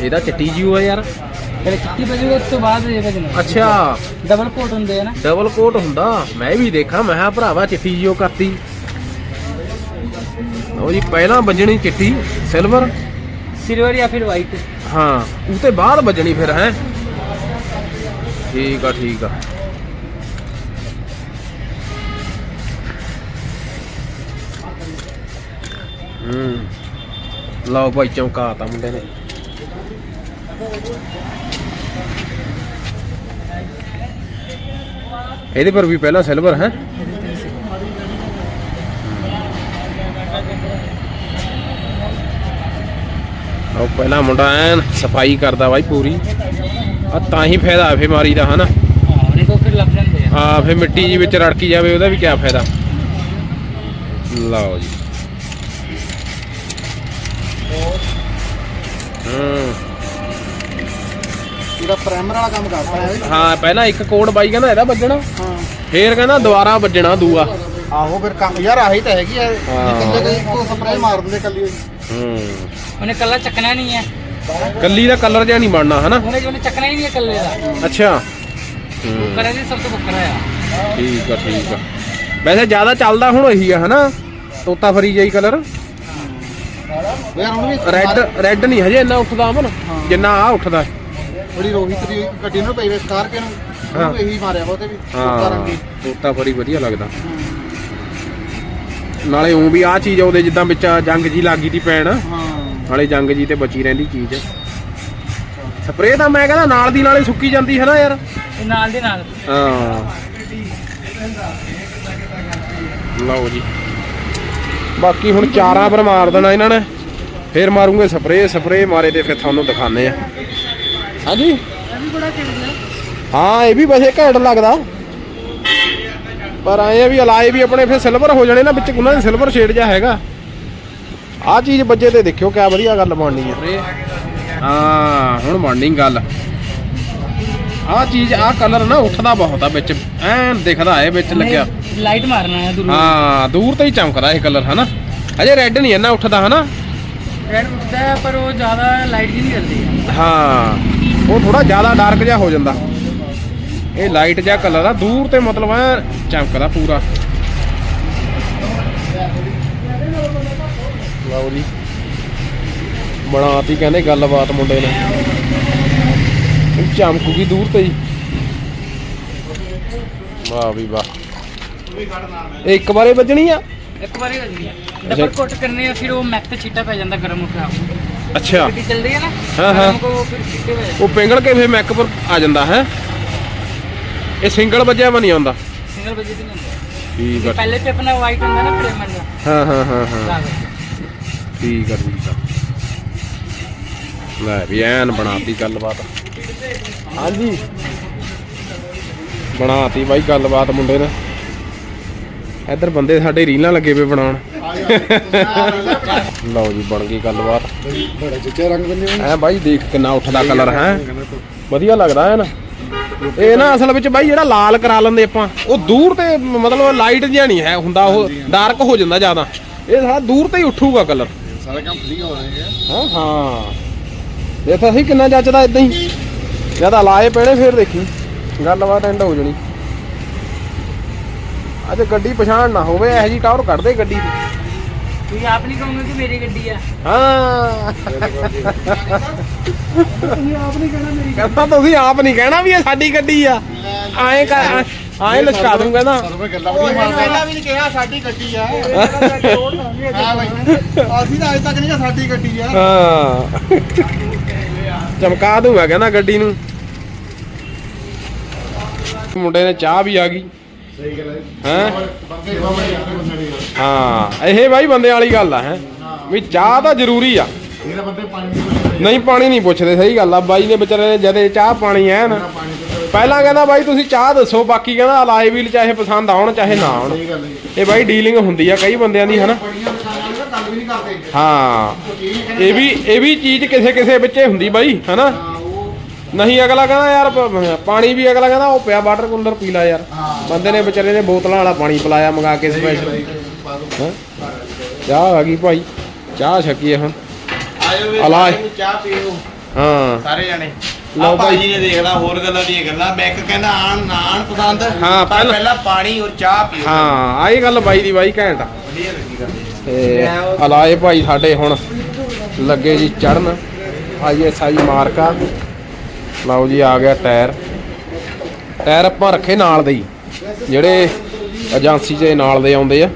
ਇਹਦਾ ਚਿੱਟੀ ਜੀਓ ਆ ਯਾਰ। ਫਿਰ ਚਿੱਟੀ ਵੱਜੂਗਾ ਉਸ ਤੋਂ ਬਾਅਦ ਇਹ ਵੱਜਣਾ ਅੱਛਾ। ਡਬਲ ਕੋਟ ਹੁੰਦੇ ਆ ਨਾ। ਡਬਲ ਕੋਟ ਹੁੰਦਾ। ਮੈਂ ਵੀ ਦੇਖਾਂ ਮੈਂ ਕਿਹਾ ਭਰਾਵਾ ਚਿੱਟੀ ਜੀਓ ਕਰਤੀ। ਉਹ ਜੀ ਪਹਿਲਾਂ ਵੱਜਣੀ ਚਿੱਟੀ ਸਿਲਵਰ ਸਿਲਵਰ ਜਾਂ ਫਿਰ ਵਾਈਟ ਹਾਂ ਉਹ ਤੇ ਬਾਅਦ ਵੱਜਣੀ ਫਿਰ ਹੈ। ਠੀਕ ਆ ਠੀਕ ਆ। ਹੂੰ। ਲਓ ਭਾਈ ਚਮਕਾਤਾ ਮੁੰਡੇ ਨੇ। ਇਹਦੇ ਪਰ ਵੀ ਪਹਿਲਾਂ ਸਿਲਵਰ ਹੈ? ਉਹ ਪਹਿਲਾ ਮੁੰਡਾ ਐਨ ਸਫ਼ਾਈ ਕਰਦਾ ਬਾਈ ਪੂਰੀ। ਆ ਤਾਂ ਹੀ ਫਾਇਦਾ ਫੇ ਮਾਰੀ ਦਾ ਹਨਾ? ਹਾਂ ਨਹੀਂ ਤਾਂ ਫਿਰ ਲੱਗ ਜਾਂਦੇ ਆ। ਆ ਫੇ ਮਿੱਟੀ ਜੀ ਵਿੱਚ ਰੜਕੀ ਜਾਵੇ ਉਹਦਾ ਵੀ ਕੀ ਫਾਇਦਾ। ਲਓ ਜੀ। ਹੂੰ। ਇਹਦਾ ਪ੍ਰਾਈਮਰ ਵਾਲਾ ਕੰਮ ਕਰਦਾ ਹੈ। ਹਾਂ ਪਹਿਲਾਂ ਇੱਕ ਕੋਡ ਬਾਈ ਕਹਿੰਦਾ ਇਹਦਾ ਵੱਜਣਾ। ਹਾਂ। ਫੇਰ ਕਹਿੰਦਾ ਦੁਬਾਰਾ ਵੱਜਣਾ ਦੂਆ। ਆਹੋ ਫਿਰ ਕੰਮ ਯਾਰ ਆਹੀ ਤਾਂ ਹੈਗੀ ਆ। ਹਾਂ। ਕੱਲੇ ਕਈ ਕੋ ਸਪਰੇਅ ਮਾਰ ਦਿੰਦੇ ਕੱਲੀ ਹੋਈ। ਹੂੰ। ਉਹਨੇ ਕੱਲਾ ਚੱਕਣਾ ਨਹੀਂ ਹੈ। ਕੱਲੀ ਦਾ ਕਲਰ ਜਿਹਾ ਨਹੀਂ ਬਣਨਾ ਹਨਾ? ਉਹਨੇ ਜਿਹਨੇ ਚੱਕਣਾ ਹੀ ਨਹੀਂ ਹੈ ਕੱਲੇ ਦਾ। ਅੱਛਾ। ਹੂੰ। ਕਰੇ ਦੀ ਸਭ ਤੋਂ ਵੱਖਰਾ ਆ। ਠੀਕ ਆ ਠੀਕ ਆ। ਵੈਸੇ ਜ਼ਿਆਦਾ ਚੱਲਦਾ ਹੁਣ ਇਹੀ ਆ ਹਨਾ? ਤੋਤਾ ਫਰੀ ਜਾਈ ਕਲਰ ਯਾਰ ਹੁਣ ਵੀ ਰੈੱਡ ਰੈੱਡ ਨਹੀਂ ਹਜੇ ਇੰਨਾ ਉੱਠਦਾ ਅਮਨ ਜਿੰਨਾ ਆ ਉੱਠਦਾ। ਬੜੀ ਰੋਹਿਤ ਦੀ ਗੱਡੀ ਨੂੰ ਪਈ ਵੇ ਸਕਾਰਪੀਓ ਨੂੰ। ਹਾਂ। ਉਹਨੂੰ ਇਹੀ ਮਾਰਿਆ ਵਾ ਉਹਤੇ ਵੀ ਹਾਂ ਰੰਗੀ ਤੋਤਾ ਫਰੀ ਵਧੀਆ ਲੱਗਦਾ। ਨਾਲੇ ਉਹ ਵੀ ਆ ਚੀਜ਼ ਉਹਦੇ ਜਿੱਦਾਂ ਵਿੱਚ ਜੰਗ ਜੀ ਲੱਗੀ ਦੀ ਪੈਣ ਹਾਂ। ਨਾਲੇ ਜੰਗ ਜੀ ਤੇ ਬਚੀ ਰਹਿੰਦੀ ਚੀਜ਼। ਸਪਰੇਅ ਤਾਂ ਮੈਂ ਕਹਿੰਦਾ ਨਾਲ ਦੀ ਨਾਲੇ ਸੁੱਕੀ ਜਾਂਦੀ ਹੈ ਨਾ ਯਾਰ। ਨਾਲ ਦੇ ਨਾਲ। ਹਾਂ। ਲਓ ਜੀ। ਬਾਕੀ ਹੁਣ ਚਾਰਾਂ ਪਰ ਮਾਰ ਦੇਣਾ ਇਹਨਾਂ ਨੇ। ਫੇਰ ਮਾਰੂਗੇ ਸਪਰੇਅ ਸਪਰੇਅ ਮਾਰੇ ਤੇ ਫਿਰ ਤੁਹਾਨੂੰ ਦਿਖਾਣੇ ਆ ਹਾਂਜੀ? ਇਹ ਵੀ ਬੜਾ ਕਿਹੜਾ ਹਾਂ ਇਹ ਵੀ ਵੈਸੇ ਘੈਂਟ ਲੱਗਦਾ। ਪਰ ਆਏ ਆ ਵੀ ਅਲਾਏ ਵੀ ਆਪਣੇ ਫਿਰ ਸਿਲਵਰ ਹੋ ਜਾਣੇ ਨਾ ਵਿੱਚ ਉਹਨਾਂ ਦੇ ਸਿਲਵਰ ਸ਼ੇਡ ਜਿਹਾ ਹੈਗਾ। ਆਹ ਚੀਜ਼ ਵੱਜੇ ਤੇ ਦੇਖਿਓ ਕਿਆ ਵਧੀਆ ਗੱਲ ਬਣਨੀ ਆ। ਹਾਂ ਹੁਣ ਬਣਨੀ ਗੱਲ। ਆਹ ਚੀਜ਼ ਆਹ ਕਲਰ ਨਾ ਉੱਠਦਾ ਬਹੁਤ ਆ ਵਿੱਚ। ਐਨ ਦਿਖਦਾ ਹੈ ਵਿੱਚ ਲੱਗਿਆ। ਲਾਈਟ ਮਾਰਨਾ ਹੈ ਦੂਰ। ਹਾਂ ਦੂਰ ਤੇ ਹੀ ਚਮਕਦਾ ਇਹ ਕਲਰ ਹਨਾ? ਅਜੇ ਰੈੱਡ ਨਹੀਂ ਇੰਨਾ ਉੱਠਦਾ ਹਨਾ? ਰੈਡ ਉੱਠਦਾ ਹੈ ਪਰ ਉਹ ਜ਼ਿਆਦਾ ਲਾਈਟ ਜੀ ਨਹੀਂ ਕਰਦੀ ਹਾਂ ਉਹ ਥੋੜਾ ਜ਼ਿਆਦਾ ਡਾਰਕ ਜਿਹਾ ਹੋ ਜਾਂਦਾ। ਇਹ ਲਾਈਟ ਜਿਹਾ ਕਲਰ ਆ ਦੂਰ ਤੇ ਮਤਲਬ ਐ ਚਮਕਦਾ ਪੂਰਾ। ਲਓ ਜੀ। ਬਣਾਤੀ ਕਹਿੰਦੇ ਗੱਲਬਾਤ ਮੁੰਡੇ ਨੇ। ਇਹ ਚਮਕੂਗੀ ਦੂਰ ਤੇ ਜੀ। ਵਾਹ ਵੀ ਵਾਹ। ਇਹ ਇੱਕ ਵਾਰੇ ਵੱਜਣੀ ਆ? ਇੱਕ ਵਾਰੀ ਵੱਜਦੀ ਹੈ ਡਬਲ ਕੋਟ ਕਰਨੇ ਆ ਫਿਰ ਉਹ ਮੈਕ ਤੇ ਛਿੱਟਾ ਪੈ ਜਾਂਦਾ ਗਰਮ ਹੋ ਕੇ ਅੱਛਾ। ਗੱਡੀ ਚੱਲਦੀ ਹੈ ਨਾ ਹਾਂ, ਹਾਂ। ਗਰਮ ਕੋ ਫਿਰ ਛਿੱਟੇ ਪੈ ਜਾਂਦੇ। ਉਹ ਪਿੰਗਲ ਕੇ ਫੇ ਮੈਕ ਪਰ ਆ ਜਾਂਦਾ ਹੈ? ਇਹ ਸਿੰਗਲ ਵੱਜਿਆ ਵਾ ਨਹੀਂ ਆਉਂਦਾ? ਸਿੰਗਲ ਵਜੇ ਦੀ ਨਹੀਂ ਹੁੰਦਾ ਠੀਕ ਆ ਪਹਿਲੇ ਤੇ ਆਪਣਾ ਵਾਈਟ ਹੁੰਦਾ ਨਾ ਪ੍ਰੇਮਰ ਦਾ ਹਾਂ ਹਾਂ ਹਾਂ ਹਾਂ। ਤਾਂ ਕਰਕੇ। ਠੀਕ ਆ ਠੀਕ ਆ। ਲੈ ਵੀ ਐਨ ਬਣਾਤੀ ਗੱਲਬਾਤ। ਹਾਂਜੀ। ਬਣਾਤੀ ਬਾਈ ਗੱਲਬਾਤ ਮੁੰਡੇ ਨੇ। ਇੱਧਰ ਬੰਦੇ ਸਾਡੇ ਰੀਲਾਂ ਲੱਗੇ ਪਏ ਬਣਾਉਣ। ਲਓ ਜੀ ਬਣ ਗਈ ਗੱਲਬਾਤ। ਬੜਾ ਚਿੱਟੇ ਰੰਗ ਬੰਨੇ ਐ ਬਾਈ ਦੇਖ ਕਿੰਨਾ ਉੱਠਦਾ ਕਲਰ ਹੈ? ਵਧੀਆ ਲੱਗਦਾ ਹੈ ਨਾ? ਇਹ ਨਾ ਅਸਲ ਵਿੱਚ ਬਾਈ ਜਿਹੜਾ ਲਾਲ ਕਰਾ ਲੈਂਦੇ ਆਪਾਂ ਉਹ ਦੂਰ ਤੇ ਮਤਲਬ ਲਾਈਟ ਜਿਹਾ ਨਹੀਂ ਹੈ ਹੁੰਦਾ ਉਹ ਡਾਰਕ ਹੋ ਜਾਂਦਾ ਜ਼ਿਆਦਾ। ਇਹ ਸਾਰਾ ਦੂਰ ਤੇ ਹੀ ਉੱਠੂਗਾ ਕਲਰ ਸਾਰੇ ਕੰਮ ਫ੍ਰੀ ਹੋ ਰਹੇ ਹਾਂ? ਹਾਂ। ਦੇਖ ਅਸੀਂ ਕਿੰਨਾ ਜੱਚਦਾ ਇਦਾਂ ਹੀ। ਲਾਏ ਪੈਣੇ ਫੇਰ ਦੇਖੀ। ਗੱਲਬਾਤ ਐਂਡ ਹੋ ਜਣੀ। ਅੱਜ ਗੱਡੀ ਪਛਾਣ ਨਾ ਹੋਵੇ ਇਹੋ ਜੀ ਟਾਵਰ ਕੱਢ ਦੇ ਗੱਡੀ ਦੀ। ਤੁਸੀਂ ਆਪ ਨਹੀਂ ਕਹੋਗੇ ਕਿ ਮੇਰੀ ਗੱਡੀ ਆ? ਹਾਂ ਤੁਸੀਂ ਆਪ ਨਹੀਂ ਕਹਿਣਾ ਮੇਰੀ ਕਹਿੰਦਾ ਤੁਸੀਂ ਆਪ ਨਹੀਂ ਕਹਿਣਾ ਵੀ ਇਹ ਸਾਡੀ ਗੱਡੀ ਆ। ਐਂ ਕਰ ਐਂ ਲਸ਼ਕਾ ਦੂੰ ਕਹਿੰਦਾ ਸਰਵੇ ਗੱਲਾਂ ਵਧੀਆ ਮਾਰਦਾ। ਪਹਿਲਾਂ ਵੀ ਨਹੀਂ ਕਿਹਾ ਸਾਡੀ ਗੱਡੀ ਆ। ਹਾਂ ਬਾਈ। ਅਸੀਂ ਤਾਂ ਅਜੇ ਤੱਕ ਨਹੀਂ ਕਿਹਾ ਸਾਡੀ ਗੱਡੀ ਆ। ਹਾਂ। ਚਮਕਾ ਦੂੰਗਾ ਕਹਿੰਦਾ ਗੱਡੀ ਨੂੰ। ਮੁੰਡੇ ਨੇ ਚਾਹ ਵੀ ਆ ਗਈ। ਸਹੀ ਗੱਲ ਹੈ ਹੈਂ? ਬੰਦੇ ਬਾਬਾ ਯਾਰ ਬੰਦੇ ਨਹੀਂ ਹਾਂ ਇਹ ਬਾਈ ਬੰਦੇ ਵਾਲੀ ਗੱਲ ਆ ਹੈ? ਵੀ ਚਾਹ ਤਾਂ ਜ਼ਰੂਰੀ ਆ। ਇਹਦਾ ਬੰਦੇ ਪਾਣੀ ਨਹੀਂ ਪੁੱਛਦੇ ਨਹੀਂ ਪਾਣੀ ਨਹੀਂ ਪੁੱਛਦੇ ਸਹੀ ਗੱਲ ਆ। ਬਾਈ ਨੇ ਵਿਚਾਰੇ ਨੇ ਜਦੇ ਚਾਹ ਪਾਣੀ ਐ ਨਾ ਪਾਣੀ ਪੁੱਛਦੇ ਪਹਿਲਾਂ ਕਹਿੰਦਾ ਬਾਈ ਤੁਸੀਂ ਚਾਹ ਦੱਸੋ ਬਾਕੀ ਕਹਿੰਦਾ ਅਲਾਈ ਵੀਲ ਚਾਹੇ ਪਸੰਦ ਆਉਣ ਚਾਹੇ ਨਾ ਆਉਣ। ਸਹੀ ਗੱਲ ਹੈ ਇਹ ਬਾਈ ਡੀਲਿੰਗ ਹੁੰਦੀ ਆ ਕਈ ਬੰਦਿਆਂ ਦੀ ਹਨਾ? ਬੜੀਆਂ ਦੁਕਾਨਾਂ ਨੇ ਗੱਲ ਵੀ ਨਹੀਂ ਕਰਦੇ। ਹਾਂ। ਇਹ ਨਹੀਂ ਕਹਿੰਦੇ ਇਹ ਵੀ ਇਹ ਵੀ ਚੀਜ਼ ਕਿਸੇ ਕਿਸੇ ਵਿੱਚੇ ਹੁੰਦੀ ਬਾਈ ਹਨਾ? ਨਹੀਂ ਅਗਲਾ ਕਹਿੰਦਾ ਯਾਰ ਪ- ਪਾਣੀ ਵੀ ਅਗਲਾ ਕਹਿੰਦਾ ਉਹ ਪਿਆ ਵਾਟਰ ਕੂਲਰ ਪੀ ਲਾ ਯਾਰ। ਹਾਂ। ਬੰਦੇ ਨੇ ਵਿਚਾਰੇ ਨੇ ਬੋਤਲਾਂ ਵਾਲਾ ਪਾਣੀ ਪਿਲਾਇਆ ਮੰਗਾ ਕੇ ਸਪੈਸ਼ਲ। ਚਾਹ ਆ ਗਈ ਭਾਈ ਚਾਹ ਛਕੀਏ ਹੁਣ। ਆਇਓ ਵੀ ਅਲਾਏ। ਸਾਰੇ ਨੂੰ ਚਾਹ ਪੀਓ। ਹਾਂ। ਸਾਰੇ ਜਣੇ। ਲਓ ਲਓ ਭਾਈ। ਭਾਜੀ ਨੇ ਦੇਖ ਲਾ ਹੋਰ ਗੱਲਾਂ ਦੀਆਂ ਗੱਲਾਂ। ਮੈਂ ਇੱਕ ਕਹਿੰਦਾ ਆਣ ਨਾ ਆਣ ਪਸੰਦ। ਹਾਂ, ਪਰ ਪਹਿਲਾਂ- ਪਹਿਲਾਂ ਪਾਣੀ ਔਰ ਚਾਹ ਪੀਓ। ਹਾਂ ਆਹੀ ਗੱਲ ਬਾਈ ਦੀ ਬਾਈ ਘੈਂਟ ਆ। ਵਧੀਆ ਲੱਗੀ ਗੱਲ ਤੇ ਅਲਾਏ ਭਾਈ ਸਾਡੇ ਹੁਣ ਲੱਗੇ ਜੀ ਚੜਨ ਆਈਐਸਆਈ ਮਾਰਕਾ। ਲਓ ਜੀ ਆ ਗਿਆ ਟਾਇਰ। ਟਾਇਰ ਆਪਾਂ ਰੱਖੇ ਨਾਲ ਦੇ ਹੀ। ਜਿਹੜੇ ਏਜੰਸੀ 'ਚ ਨਾਲ ਦੇ ਆਉਂਦੇ ਆ।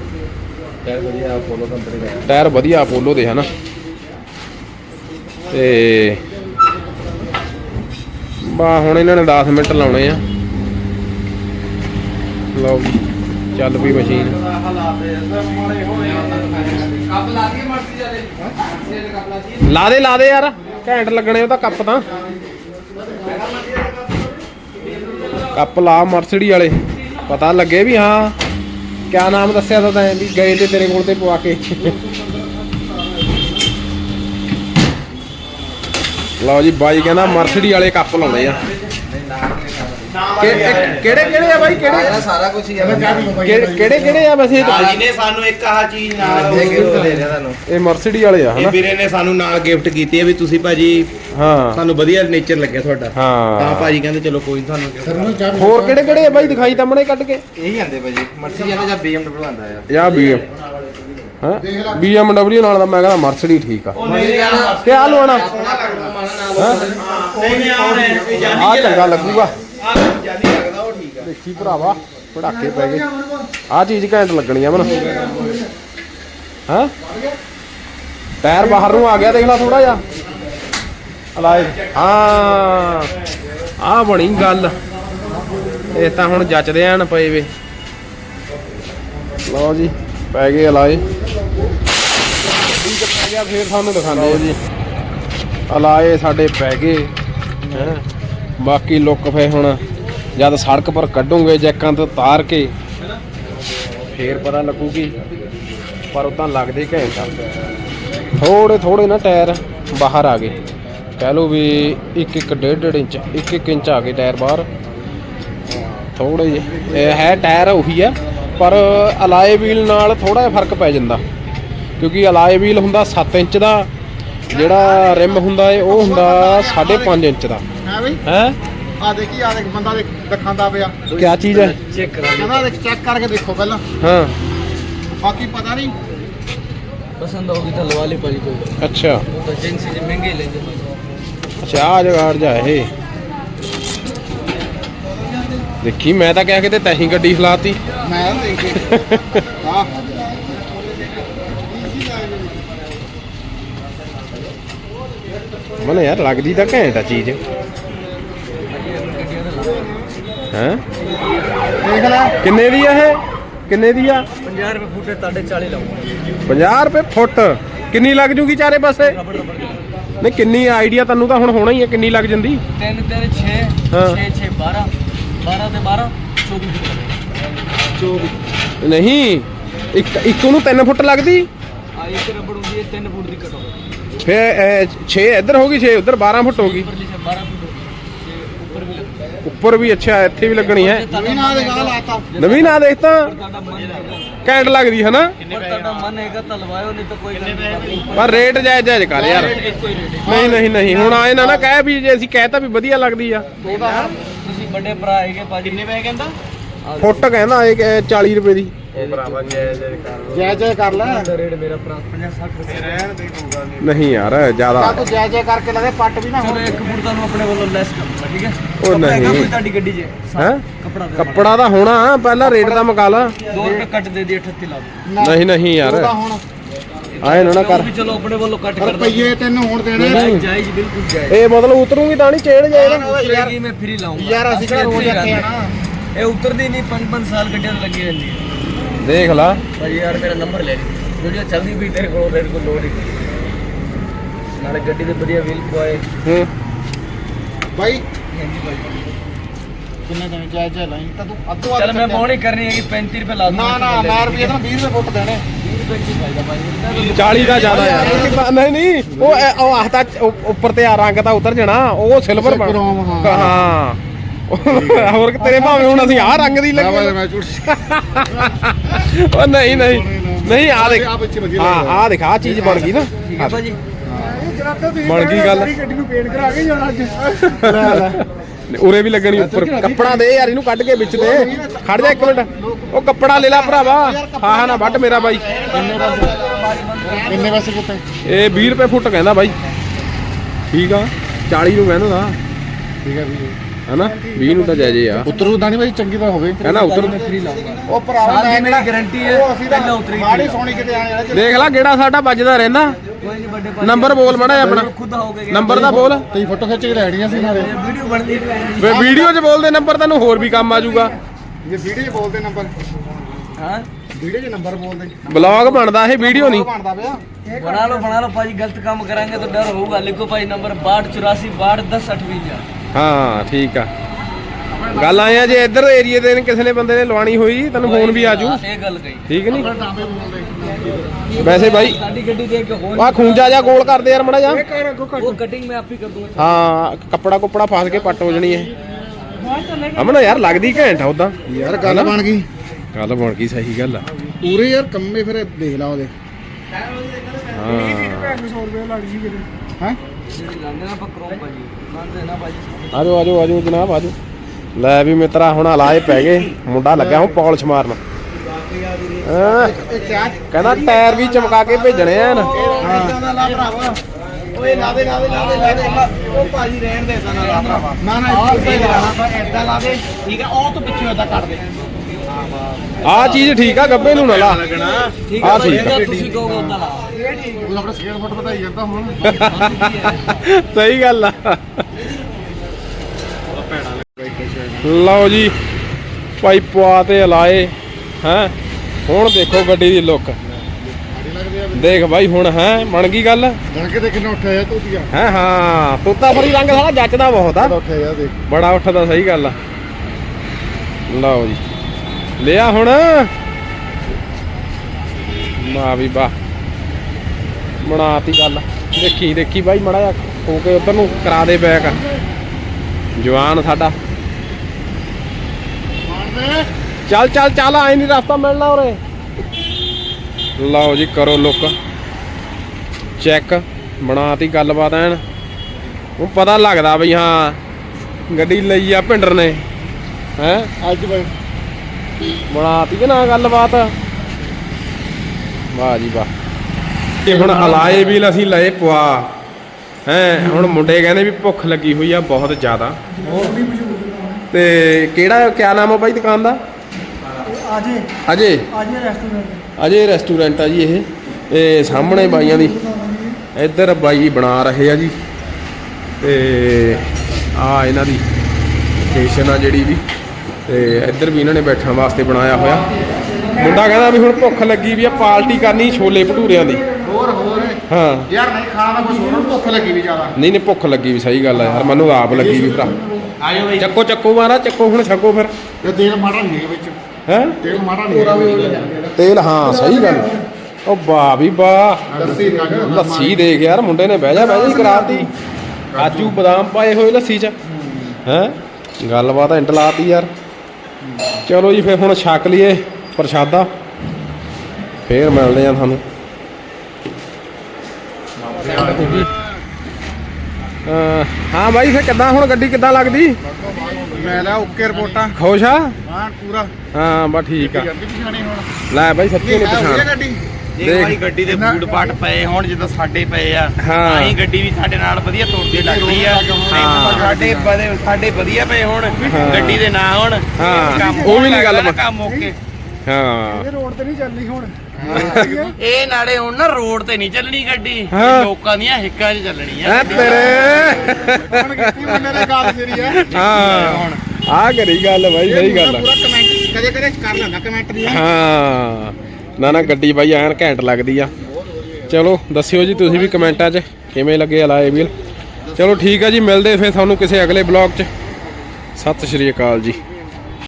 ਟਾਇਰ ਵਧੀਆ ਅਪੋਲੋ ਕੰਪਨੀ ਦਾ ਟਾਇਰ ਵਧੀਆ ਅਪੋਲੋ ਦੇ ਹਨਾ? ਤੇ ਬਾ ਹੁਣ ਇਹਨਾਂ ਨੇ 10 ਮਿੰਟ ਲਾਉਣੇ ਆ। ਲਓ ਜੀ ਚੱਲ ਪਈ ਮਸ਼ੀਨ। ਲਾ ਦੇ ਲਾ ਦੇ ਯਾਰ। ਘੈਂਟ ਲੱਗਣੇ ਉਹ ਤਾਂ ਕੱਪ ਤਾਂ। ਕੱਪ ਲਾ ਮਰਸਡੀ ਵਾਲੇ। ਪਤਾ ਲੱਗੇ ਵੀ ਹਾਂ, ਕਿਆ ਨਾਮ ਦੱਸਿਆ ਤਾਂ ਤੈਂ ਵੀ ਗਏ ਤੇ ਤੇਰੇ ਕੋਲ ਤੇ ਪਵਾ ਕੇ। ਲਓ ਜੀ ਬਾਈ ਕਹਿੰਦਾ ਮਰਸਡੀ ਵਾਲੇ ਕੱਪ ਲਾਉਂਦੇ ਆ। ਕਿਹੜੇ ਕਿਹੜੇ ਆ ਬਾਈ? ਕਿਹੜੇ ਸਾਰਾ ਕੁਝ ਹੀ ਕਿਹੜੇ ਕਿਹੜੇ ਆ ਵੈਸੇ? ਇਹ ਤਾਂ? ਭਾਜੀ ਨੇ ਸਾਨੂੰ ਇੱਕ ਆਹ ਚੀਜ਼ ਨਾਲ ਦੇ ਗਿਫਟ ਦੇ ਰਿਹਾ ਤੁਹਾਨੂੰ ਇਹ ਮਰਸਡੀ ਵਾਲੇ ਆ ਇਹ ਹਨਾ? ਵੀਰੇ ਨੇ ਸਾਨੂੰ ਨਾਲ ਗਿਫਟ ਕੀਤੀ ਹੈ ਵੀ ਤੁਸੀਂ ਭਾਜੀ ਹਾਂ। ਸਾਨੂੰ ਵਧੀਆ ਨੇਚਰ ਲੱਗਿਆ ਤੁਹਾਡਾ। ਤਾਂ ਹਾਂ ਭਾਜੀ ਕਹਿੰਦੇ ਚਲੋ ਕੋਈ ਨੀ ਤੁਹਾਨੂੰ gift ਹੋਰ ਕਿਹੜੇ ਕਿਹੜੇ ਆ ਬਾਈ? ਦਿਖਾਈ ਤਾਂ ਮਣੇ ਕੱਢ ਕੇ। ਇਹੀ ਆਂਦੇ ਭਾਜੀ ਮਰਸੀ ਜਾਂਦੇ ਜਾਂ BMW ਆਂਦਾ ਆ। ਜਾਂ ਬੀਐਮ ਹਾਂ? BMW ਨਾਲ ਤਾਂ ਮੈਂ ਕਹਿੰਦਾ ਮਰਸਡੀ ਠੀਕ ਆ। ਤੇ ਆ ਲਵਾਣਾ ਨਹੀਂ ਆ ਆ ਚੰਗਾ ਲੱਗੂਗਾ ਜਾਨੀ ਲੱਗਦਾ ਉਹ ਠੀਕ ਆ ਦੇਖੀ ਭਰਾਵਾ, ਪੜਾਕੇ ਪੈ ਗਏ। ਆ ਚੀਜ਼ ਘੈਂਟ ਲੱਗਣੀ ਆ ਮਨ। ਹਾਂ? ਟਾਇਰ ਬਾਹਰ ਨੂੰ ਆ ਗਿਆ, ਦੇਖ ਲੈ ਥੋੜਾ ਜਿਹਾ। ਅਲਾਏ, ਹਾਂ। ਆ ਬਣੀ ਗੱਲ। ਇਹ ਤਾਂ ਹੁਣ ਜੱਚਦੇ ਆਣ ਪਏ ਵੇ। ਲਓ ਜੀ, ਪੈ ਗਏ ਅਲਾਏ। ਠੀਕ ਪੈ ਗਿਆ ਫੇਰ ਤੁਹਾਨੂੰ ਦਿਖਾਉਂਦੇ ਆ ਜੀ। ਅਲਾਏ ਸਾਡੇ ਪੈ ਗਏ। ਹੈਂ? ਬਾਕੀ ਲੁੱਕ ਫੇ ਹੁਣ ਜਦ ਸੜਕ ਪਰ ਕੱਢੂਗੇ ਜੈਕਾਂ ਤੋਂ ਤਾਰ ਕੇ ਫੇਰ ਪਤਾ ਲੱਗੂਗੀ। ਪਰ ਉਦਾਂ ਲੱਗਦੇ ਘੈਂਟਾ ਥੋੜੇ ਥੋੜੇ ਨਾ ਟਾਇਰ ਬਾਹਰ ਆ ਗਏ। ਕਹਿ ਲਓ ਵੀ 1 1 1.5 ਇੰਚ 1 1 ਇੰਚ ਆ ਗਏ ਟਾਇਰ ਬਾਹਰ। ਥੋੜੇ ਜਿਹੇ ਹੈ ਟਾਇਰ ਉਹੀ ਆ ਪਰ ਅਲਾਏ ਵੀਲ ਨਾਲ ਥੋੜਾ ਜਿਹਾ ਫ਼ਰਕ ਪੈ ਜਾਂਦਾ। ਕਿਉਂਕਿ ਅਲਾਏ ਵੀਲ ਹੁੰਦਾ 7 ਇੰਚ ਦਾ ਜਿਹੜਾ ਰਿਮ ਹੁੰਦਾ ਏ ਉਹ ਹੁੰਦਾ 5.5 ਇੰਚ ਦਾ। ਹੈ ਬਈ। ਹੈ? ਆ ਦੇਖੀ ਆ ਦੇਖ ਬੰਦਾ ਦੇਖ ਦਿਖਾਉਂਦਾ ਪਿਆ ਕੀ ਚੀਜ਼ ਹੈ ਕਹਿੰਦਾ ਦੇਖ ਚੈੱਕ ਕਰਕੇ ਦੇਖੋ ਪਹਿਲਾਂ ਹਾਂ ਬਾਕੀ ਪਤਾ ਨਹੀਂ पसंद होगी तो लवा ले पड़ी कोई ਅੱਛਾ तो एजेंसी से महंगे ही लेंगे ਅੱਛਾ ਆ ਜਗਾੜ ਜਾ ਇਹ ਦੇਖੀ ਮੈਂ ਤਾਂ ਕਿਹਾ ਕਿਤੇ ਤਹੀਂ ਗੱਡੀ ਖਲਾਤੀ ਮੈਂ ਦੇਖ ਕੇ ਹਾਂ ਮਨ ਯਾਰ ਲੱਗਦੀ ਤਾਂ ਘੈਂਟ ਆ ਚੀਜ਼ ਕਿੰਨੇ ਦੀ ਆ ਇਹ? ਕਿੰਨੇ ਦੀ ਆ? 50 ਰੁਪਏ ਫੁੱਟ ਤੁਹਾਡੇ 40 ਲਾਉਂਗਾ 50 ਰੁਪਏ ਫੁੱਟ। ਕਿੰਨੀ ਲੱਗ ਜੂਗੀ ਚਾਰੇ ਪਾਸੇ? ਨਹੀਂ ਕਿੰਨੀ ਆਈਡੀਆ ਤੈਨੂੰ ਤਾਂ ਹੁਣ ਹੋਣਾ ਹੀ ਹੈ ਕਿੰਨੀ ਲੱਗ ਜਾਂਦੀ? 3 3 6 6 6 12 12 ਤੇ 12 24 24 ਨਹੀਂ ਇੱਕ ਇੱਕ ਨੂੰ 3 ਫੁੱਟ ਲੱਗਦੀ? ਆ ਇੱਕ ਰਬੜ ਹੁੰਦੀ ਹੈ 3 ਫੁੱਟ ਦੀ ਕਟੋ। ਫੇ 6 ਇੱਧਰ ਹੋ ਗਈ 6 ਉੱਧਰ 12 ਫੁੱਟ ਹੋ ਗਈ। ਉੱਪਰ ਵੀ ਉੱਪਰ ਵੀ ਅੱਛਾ ਇੱਥੇ ਵੀ ਲੱਗਣੀ ਹੈ। ਨਵੀਂ ਨਾਲ ਦੇਖ ਲਾਤਾ ਨਵੀਂ ਨਾ ਦੇਖ ਤਾਂ। ਤੁਹਾਡਾ ਮਨ ਹੈਗਾ ਘੈਂਟ ਲੱਗਦੀ ਹੈ ਨਾ। ਪਰ ਤੁਹਾਡਾ ਮਨ ਹੈਗਾ ਤਾਂ ਲਵਾਇਓ ਨਹੀਂ ਤਾਂ ਕੋਈ ਗੱਲ ਨਹੀਂ ਪਰ ਰੇਟ ਜਾਇਜ਼ ਜਾਇਜ਼ ਕਰ ਯਾਰ। ਨਹੀਂ ਨਹੀਂ ਨਹੀਂ, ਹੁਣ ਆਏ ਨਾ ਨਾ, ਕਹਿ ਵੀ ਜੇ ਅਸੀਂ ਕਹਿਤਾ ਵੀ ਵਧੀਆ ਲੱਗਦੀ ਆ। ਤੁਸੀਂ ਵੱਡੇ ਭਰਾ ਹੈਗੇ ਭਾਜੀ ਕਿੰਨੇ ਪੈਸੇ ਕਹਿੰਦਾ? ਫੁੱਟ ਕਹਿੰਦਾ ਇਹ ਕਿ 40 ਰੁਪਏ ਦੀ। ਜੈ ਜੈ ਕਰ ਲੈ। ਰੇਟ ਮੇਰਾ ਭਰਾ 50 60 ਰੁਪਏ। ਰਹਿਣ ਦੇ ਦੂਗਾ ਨਹੀਂ। ਯਾਰ ਜ਼ਿਆਦਾ। ਤਾਂ ਤੂੰ ਜੈ ਜੈ ਕਰਕੇ ਲੈ ਦੇ ਪੱਟ ਵੀ ਨਾ ਚਲੋ ਹੋਣ। ਇੱਕ ਫੁੱਟ ਤੁਹਾਨੂੰ ਆਪਣੇ ਵੱਲੋਂ ਲੈਸ ਕਰੂੰਗਾ ਠੀਕ ਹੈ? ਉਹ ਨਹੀਂ। ਕੋਈ ਤੁਹਾਡੀ ਗੱਡੀ 'ਚ? ਹੈ? ਕੱਪੜਾ ਦੇ ਕੱਪੜਾ ਤਾਂ ਹੋਣਾ ਪਹਿਲਾਂ ਰੇਟ ਦਾ ਮੁਕਾ ਲਾ। 2 ਰੁਪਏ ਕੱਟ ਦੇ ਦੀ 38 ਲਾ ਦੋ ਨਹੀਂ ਨਹੀਂ ਯਾਰ। ਉਹਦਾ ਹੁਣ। ਆਏ ਨਾ ਨਾ ਕਰ। ਚਲੋ ਆਪਣੇ ਵੱਲੋਂ ਕੱਟ ਕਰ ਰੁਪਈਏ ਤੈਨੂੰ ਹੁਣ ਦੇਣੇ। ਨਹੀਂ। ਜਾਇਜ਼ ਬਿਲਕੁਲ ਜਾਇਜ਼। ਇਹ ਮਤਲਬ ਉਤਰੂਗੀ ਤਾਂ ਨਹੀਂ ਚੇੜ ਜਾਏਗਾ। ਉਤਰੇਗੀ ਮੈਂ ਫ੍ਰੀ ਲਾਉਂਗਾ। ਯਾਰ ਅਸੀਂ ਕਿਹੜਾ ਰੋਜ਼ ਇੱਥੇ ਆਣਾ ਇਹ ਉਤਰਦੀ ਨਹੀਂ 5-5 ਸਾਲ ਗੱਡੀਆਂ ਤੇ ਲੱਗੀ ਰਹਿੰਦੀ ਹੈ। ਦੇਖ ਲਾ। ਭਾਈ ਯਾਰ ਮੇਰਾ ਨੰਬਰ ਲੈ ਲਈ। ਵੀਡੀਓ ਚੱਲਦੀ ਵੀ ਤੇਰੇ ਕੋਲ ਤੇਰੇ ਕੋਲ ਲੋਡ ਹੀ। ਨਾਲੇ ਗੱਡੀ ਦੇ ਵਧੀਆ ਵੀਲ ਪਵਾਏ। ਹੂੰ। ਬਾਈ। ਹਾਂਜੀ ਭਾਈ ਕਿੰਨੇ ਦੇਣੇ ਜੈ ਜੈ ਲਾਈ ਤਾਂ ਤੂੰ ਅੱਧੋ ਚੱਲ ਮੈਂ ਬੌਣੀ ਕਰਨੀ ਹੈਗੀ 35 ਰੁਪਏ ਲਾ ਨਾ ਨਾ ਮੈਂ ਰੁਪਈਏ ਤਾਂ 20 ਰੁਪਏ ਫੁੱਟ ਦੇਣੇ। 20 ਰੁਪਏ ਕੀ ਫਾਇਦਾ ਭਾਈ 40 ਦਾ ਜ਼ਿਆਦਾ ਯਾਰ। ਨਹੀਂ ਨਹੀਂ ਉਹ ਇਹ- ਉਹ ਆਹ ਤਾਂ ਉੱਪਰ ਤੇ ਆ ਰੰਗ ਤਾਂ ਉਤਰ ਜਾਣਾ ਉਹ ਸਿਲਵਰ ਬਣ Chrome, ਹਾਂ। ਹਾਂ। ਹੋਰ ਕਿ ਤੇਰੇ ਭਾਵੇਂ ਹੁਣ ਅਸੀਂ ਆਹ ਰੰਗ ਦੀ ਲੱਗੀ। ਮੈਂ ਝੂਠ। ਉਹ ਨਹੀਂ ਨਹੀਂ। ਨਹੀਂ ਆ ਦੇਖ। ਵਧੀਆ ਹਾਂ ਆ ਦੇਖ ਆ ਚੀਜ਼ ਬਣ ਗਈ ਨਾ। ਠੀਕ ਹੈ ਭਾਜੀ। ਬਣ ਗਈ ਗੱਲ। ਗੱਡੀ ਨੂੰ ਪੇਂਟ ਕਰਾ ਕੇ ਜਾਣਾ ਅੱਜ। ਲੈ ਲੈ। ਉਰੇ ਵੀ ਲੱਗਣੀ ਉੱਪਰ। ਕੱਪੜਾ ਦੇ ਯਾਰ ਇਹਨੂੰ ਕੱਢ ਕੇ ਵਿੱਚ ਦੇ। ਖੜ ਜਾ ਇੱਕ ਮਿੰਟ। ਉਹ ਕੱਪੜਾ ਲੈ ਲੈ ਭਰਾਵਾ। ਹਾਂ ਹਾਂ ਨਾ ਵੱਢ ਮੇਰਾ ਬਾਈ। ਕਿੰਨੇ ਪੈਸੇ? ਕਿਤੇ? ਇਹ 20 ਰੁਪਏ ਫੁੱਟ ਕਹਿੰਦਾ ਬਾਈ। ਠੀਕ ਆ। 40 ਨੂੰ ਕਹਿੰਦਾ। ਦਾ ਠੀਕ ਹੈ ਵੀ ਹਨਾ? 20 ਨੂੰ ਤਾਂ ਜਾਇਜ਼ ਆ। ਉਤਰ ਉਦਾਂ ਨਹੀਂ ਬਾਈ ਚੰਗੀ ਤਾਂ ਹੋਵੇ। ਹੈ ਨਾ ਉਤਰ। ਉਹ ਭਰਾਵਾ ਸਾਲ ਦੀ ਮੇਰੀ guarantee ਹੈ, ਪਹਿਲਾਂ ਉਤਰੀ ਮਾੜੀ ਸੋਣੀ ਕਿਤੇ ਆਣ ਜਿਹੜਾ ਦੇਖ ਲੈ ਕਿਹੜਾ ਸਾਡਾ ਵੱਜਦਾ ਰਹਿੰਦਾ। ਨੰਬਰ ਬੋਲ ਮੜਾ ਆਪਣਾ। ਖੁਦ ਆਓਗੇ ਨੰਬਰ ਦਾ ਬੋਲ। ਤੇ ਫੋਟੋ ਖਿੱਚ ਕੇ ਲੈਣੀਆਂ ਸੀ ਨਾਲੇ ਵੀਡੀਓ ਬਣਦੀ ਹੈ। ਵੇ ਵੀਡੀਓ 'ਚ ਬੋਲਦੇ ਨੰਬਰ ਤੈਨੂੰ ਹੋਰ ਵੀ ਕੰਮ ਆ ਜੇ ਵੀਡੀਓ 'ਚ ਬੋਲਦੇ ਨੰਬਰ। ਹਾਂ? ਵੀਡੀਓ ਨੰਬਰ ਬੋਲਦੇ। ਬਲੌਗ ਬਣਦਾ ਇਹ ਵੀਡੀਓ ਨਹੀਂ। ਬਣਦਾ ਪਿਆ। ਬਣਾ ਲਓ ਬਣਾ ਲਓ। ਭਾਜੀ ਗਲਤ ਕੰਮ ਕਰਾਂਗੇ ਤਾਂ ਡਰ ਹੋਊਗਾ। ਲਿਖੋ ਭਾਈ ਨੰਬਰ 62 84 62 10 58 ਹਾਂ ਠੀਕ ਆ। ਗੱਲ ਆਏ ਆ ਜੇ ਇੱਧਰ ਏਰੀਏ ਦੇ ਕਿਸੇ ਨੇ ਬੰਦੇ ਨੇ ਲਵਾਣੀ ਹੋਈ ਤੈਨੂੰ ਫੋਨ ਵੀ ਆ ਜੂ ਇਹ ਗੱਲ ਕਹੀ। ਠੀਕ ਨਹੀਂ? ਵੈਸੇ ਬਾਈ ਸਾਡੀ ਗੱਡੀ ਦੇਖ ਕੇ ਹੋਰ ਆ ਖੂੰਜਾ ਜਾ ਗੋਲ ਕਰਦੇ ਯਾਰ ਮੜਾ ਜਾ ਉਹ ਕਟਿੰਗ ਮੈਂ ਆਪ ਹੀ ਕਰ ਦੂੰਗਾ। ਹਾਂ ਕੱਪੜਾ ਕੁਪੜਾ ਫਸ ਕੇ ਪੱਟ ਹੋ ਜਣੀ ਇਹ ਅਮਨ ਯਾਰ ਲੱਗਦੀ ਘੈਂਟ ਆ ਉਦਾਂ ਯਾਰ ਗੱਲ ਬਣ ਗਈ। ਗੱਲ ਬਣ ਗਈ ਸਹੀ ਗੱਲ ਆ। ਪੂਰੇ ਯਾਰ ਕੰਮੇ ਫਿਰ ਦੇਖ ਲਾ ਉਹਦੇ। ਹਾਂ। 100 ਰੁਪਏ ਲੱਗ ਗਈ ਕਿਤੇ। ਹੈ? ਜਿਹੜੀ ਲਾਂਦੇ ਨਾ ਪਕਰੋ ਭਾਜੀ ਲਾਂਦੇ ਨਾ ਭਾਜੀ ਆਜੋ ਆਜੋ ਆਜੋ ਜਨਾਬ, ਆਜੋ। ਲੈ ਵੀ ਮਿੱਤਰਾ, ਹੁਣ ਹਲਾਏ ਪੈ ਗਏ। ਮੁੰਡਾ ਲੱਗਿਆ ਹੁਣ ਪਾਲਿਸ਼ ਮਾਰਨ। ਹਾਂ? ਕਹਿੰਦਾ ਟਾਇਰ ਵੀ ਚਮਕਾ ਕੇ ਭੇਜਣੇ ਆ ਨਾ ਓਏ ਲਾ ਦੇ ਲਾ ਦੇ ਉਹ ਭਾਜੀ ਰਹਿਣ ਦੇ ਇਦਾਂ ਦਾ ਲਾ ਭਰਾਵਾ ਨਾ ਨਾ ਇਦਾਂ ਲਾ ਠੀਕ ਹੈ ਉਹ ਤੋਂ ਪਿੱਛੇ ਇਦਾਂ ਕੱਟ ਦੇ ਆ ਚੀਜ਼ ਠੀਕ ਆ, ਗੱਬੇ ਨੂੰ ਨਾ ਲਾ। ਆ ਠੀਕ ਆ ਤੁਸੀਂ ਕਹੋਗੇ ਉਦਾਂ ਲਾ ਉਹ ਆਪਣਾ ਸਕੇਅਰ ਫੁੱਟ ਵਧਾਈ ਜਾਂਦਾ ਹੁਣ। ਸਹੀ ਗੱਲ ਆ। ਲਓ ਜੀ ਭਾਈ ਪਵਾ ਤੇ ਲਾਏ ਹੈ? ਹੁਣ ਦੇਖੋ ਗੱਡੀ ਦੀ ਲੁੱਕ ਦੇਖ ਬਾਈ ਹੁਣ ਹੈ? ਬਣ ਗਈ ਗੱਲ? ਬਣ ਕੇ ਤੇ ਕਿੰਨਾ ਉੱਠਿਆ ਤੂੰ ਪੀਆ ਹੈ ਹਾਂ ਤੋਤਾ ਫਰੀ ਰੰਗ ਸਾਲਾ ਜੱਚਦਾ ਬਹੁਤ ਆ। ਉੱਠਿਆ ਜਾ ਦੇਖ। ਬੜਾ ਉੱਠਦਾ ਸਹੀ ਗੱਲ ਆ। ਲਓ ਜੀ। ਲਿਆ ਹੁਣ। ਵਾਹ ਵੀ ਵਾਹ। ਬਣਾਤੀ ਗੱਲ। ਦੇਖੀ ਦੇਖੀ ਬਾਈ ਮੜਾ ਜਾ ਹੋ ਕੇ ਉਧਰ ਨੂੰ ਕਰਾ ਦੇ ਬੈਕ ਜਵਾਨ ਸਾਡਾ। ਚੱਲ ਚੱਲ ਚੱਲ ਆਈ ਨਹੀਂ ਰਸਤਾ ਮਿਲਣਾ ਉਰੇ। ਲਓ ਜੀ ਕਰੋ ਲੁੱਕ ਚੈੱਕ ਬਣਾਤੀ ਗੱਲਬਾਤ ਐਨ। ਉਹ ਪਤਾ ਲੱਗਦਾ ਬਈ ਹਾਂ ਗੱਡੀ ਲਈ ਆ ਭਿੰਡਰ ਨੇ। ਹੈ? ਅੱਜ ਬਈ। ਬਣਾਤੀ ਕਿ ਨਾ ਗੱਲਬਾਤ? ਵਾਹ ਜੀ ਵਾਹ। ਤੇ ਹੁਣ ਅਲਾਏ ਵੀਲ ਅਸੀਂ ਲਏ ਪਵਾ ਹੈ ਹੁਣ ਮੁੰਡੇ ਕਹਿੰਦੇ ਵੀ ਭੁੱਖ ਲੱਗੀ ਹੋਈ ਆ ਬਹੁਤ ਜ਼ਿਆਦਾ। ਤੇ ਕਿਹੜਾ ਕਿਆ ਨਾਮ ਆ ਬਾਈ ਦੁਕਾਨ ਦਾ? ਅਜੇ? ਆਜੇ ਰੈਸਟੋਰੈਂਟ ਅਜੇ ਰੈਸਟੋਰੈਂਟ ਆ ਜੀ ਇਹ। ਇਹ ਸਾਹਮਣੇ ਬਾਈਆਂ ਦੀ। ਇੱਧਰ ਬਾਈ ਬਣਾ ਰਹੇ ਆ ਜੀ। ਤੇ ਆ ਇਹਨਾਂ ਦੀ ਸਟੇਸ਼ਨ ਆ ਜਿਹੜੀ ਵੀ। ਤੇ ਇੱਧਰ ਵੀ ਇਹਨਾਂ ਨੇ ਬੈਠਣ ਵਾਸਤੇ ਬਣਾਇਆ ਹੋਇਆ। ਮੁੰਡਾ ਕਹਿੰਦਾ ਵੀ ਹੁਣ ਭੁੱਖ ਲੱਗੀ ਵੀ ਆ ਪਾਰਟੀ ਕਰਨੀ ਛੋਲੇ ਭਟੂਰਿਆਂ ਦੀ। ਹੋਰ ਹੋਰ। ਹਾਂ। ਯਾਰ ਨਹੀਂ ਖਾਣਾ ਕੁਝ ਹੋਰ ਨੂੰ ਭੁੱਖ ਲੱਗੀ ਵੀ ਜ਼ਿਆਦਾ। ਨਹੀਂ ਨਹੀਂ ਭੁੱਖ ਲੱਗੀ ਵੀ ਸਹੀ ਗੱਲ ਆ ਯਾਰ ਮੈਨੂੰ ਆਪ ਲੱਗੀ ਵੀ ਭਰਾ। ਬਈ। ਚੱਕੋ ਚੱਕੋ ਮਾਰਾ ਚੱਕੋ ਹੁਣ ਛਕੋ ਫਿਰ। ਤੇਲ ਮਾੜਾ ਨਹੀਂ ਹੈਗਾ ਵਿੱਚ। ਹੈ? ਤੇਲ ਮਾੜਾ ਨਹੀਂ ਹੈਗਾ ਵਿੱਚ। ਤੇਲ ਹਾਂ ਸਹੀ ਗੱਲ। ਉਹ ਵਾਹ ਵੀ ਵਾਹ ਲੱਸੀ ਲੱਸੀ ਦੇਖ ਯਾਰ ਮੁੰਡੇ ਨੇ ਬਹਿ ਜਾ ਬਹਿ ਜਾ ਹੀ ਕਰਾਤੀ ਕਾਜੂ ਬਦਾਮ ਪਾਏ ਹੋਏ ਲੱਸੀ 'ਚ। ਹੈ। ਗੱਲਬਾਤ ਐਂਟ ਲਾਤੀ ਯਾਰ। ਚਲੋ ਜੀ ਫਿਰ ਹੁਣ ਛਕ ਲਈਏ ਪ੍ਰਸ਼ਾਦਾ। ਫੇਰ ਮਿਲਦੇ ਆ ਤੁਹਾਨੂੰ। ਅਹ ਹਾਂ ਬਾਈ ਫੇ ਕਿੱਦਾਂ? ਹੁਣ ਗੱਡੀ ਕਿੱਦਾਂ ਲੱਗਦੀ? ਮੈਂ ਲਿਆ ਓਕੇ ਰਿਪੋਰਟਾਂ। ਖੁਸ਼ ਆ? ਹਾਂ ਪੂਰਾ। ਹਾਂ ਬਸ ਠੀਕ ਆ। ਗੱਡੀ ਪਛਾਣੀ ਹੁਣ। ਲੈ ਬਾਈ ਸੱਚੀ ਨਹੀਂ ਇਹ ਪਛਾਣ। ਗੱਡੀ? ਜੇ ਦੇਖ। ਭਾਈ ਗੱਡੀ ਦੇ ਬੂਟ ਪਾਟ ਪਏ ਹੋਣ ਜਿੱਦਾਂ ਸਾਡੇ ਪਏ ਆ। ਹਾਂ। ਤਾਂ ਹੀ ਗੱਡੀ ਵੀ ਸਾਡੇ ਨਾਲ ਵਧੀਆ ਤੁਰਦੀ ਲੱਗਦੀ ਆ। ਹਾਂ। ਸਾਡੇ ਬਦੇ ਸਾਡੇ ਵਧੀਆ ਪਏ ਹੋਣ ਹਾਂ। ਗੱਡੀ ਦੇ ਨਾ ਹੋਣ। ਹਾਂ, ਕੰਮ ਉਹ ਵੀ ਨੀ ਗੱਲ ਲੱਗਦਾ ਬ- ਕੰਮ ਓਕੇ। ਹਾਂ। ਰੋਡ ਤੇ ਨਹੀਂ ਚੱਲਣੀ ਹੁਣ। ਇਹ ਨਾਲੇ ਹੁਣ ਨਾ ਰੋਡ ਤੇ ਨਹੀਂ ਚੱਲਣੀ ਗੱਡੀ। ਇਹ ਹਾਂ। ਲੋਕਾਂ ਦੀਆਂ ਹਿੱਕਾਂ 'ਚ ਚੱਲਣੀ ਆ। ਐ ਤੇਰੇ। ਹੁਣ ਕੀਤੀ ਮੁੰਡੇ ਨੇ ਗੱਲ ਸਰੀ ਆ ਹਾਂ। ਆ ਕਰੀ ਗੱਲ ਬਾਈ ਸਹੀ ਗੱਲ ਆ। ਪੂਰਾ ਕਮੈਂਟ ਕਦੇ ਕਦੇ ਕਰ ਲੈਂਦਾ ਕਮੈਂਟ ਦੀ ਹਾਂ। ਨਾ ਨਾ ਗੱਡੀ ਬਾਈ ਐਨ ਘੈਂਟ ਲੱਗਦੀ ਆ। ਚਲੋ ਦੱਸਿਓ ਜੀ ਤੁਸੀਂ ਵੀ ਕਮੈਂਟਾਂ 'ਚ ਕਿਵੇਂ ਲੱਗੇ ਅਲਾਏ ਵੀਲ ਚਲੋ ਠੀਕ ਆ ਜੀ ਮਿਲਦੇ ਫਿਰ ਤੁਹਾਨੂੰ ਕਿਸੇ ਅਗਲੇ ਬਲੌਗ 'ਚ। ਸਤਿ ਸ਼੍ਰੀ ਅਕਾਲ ਜੀ।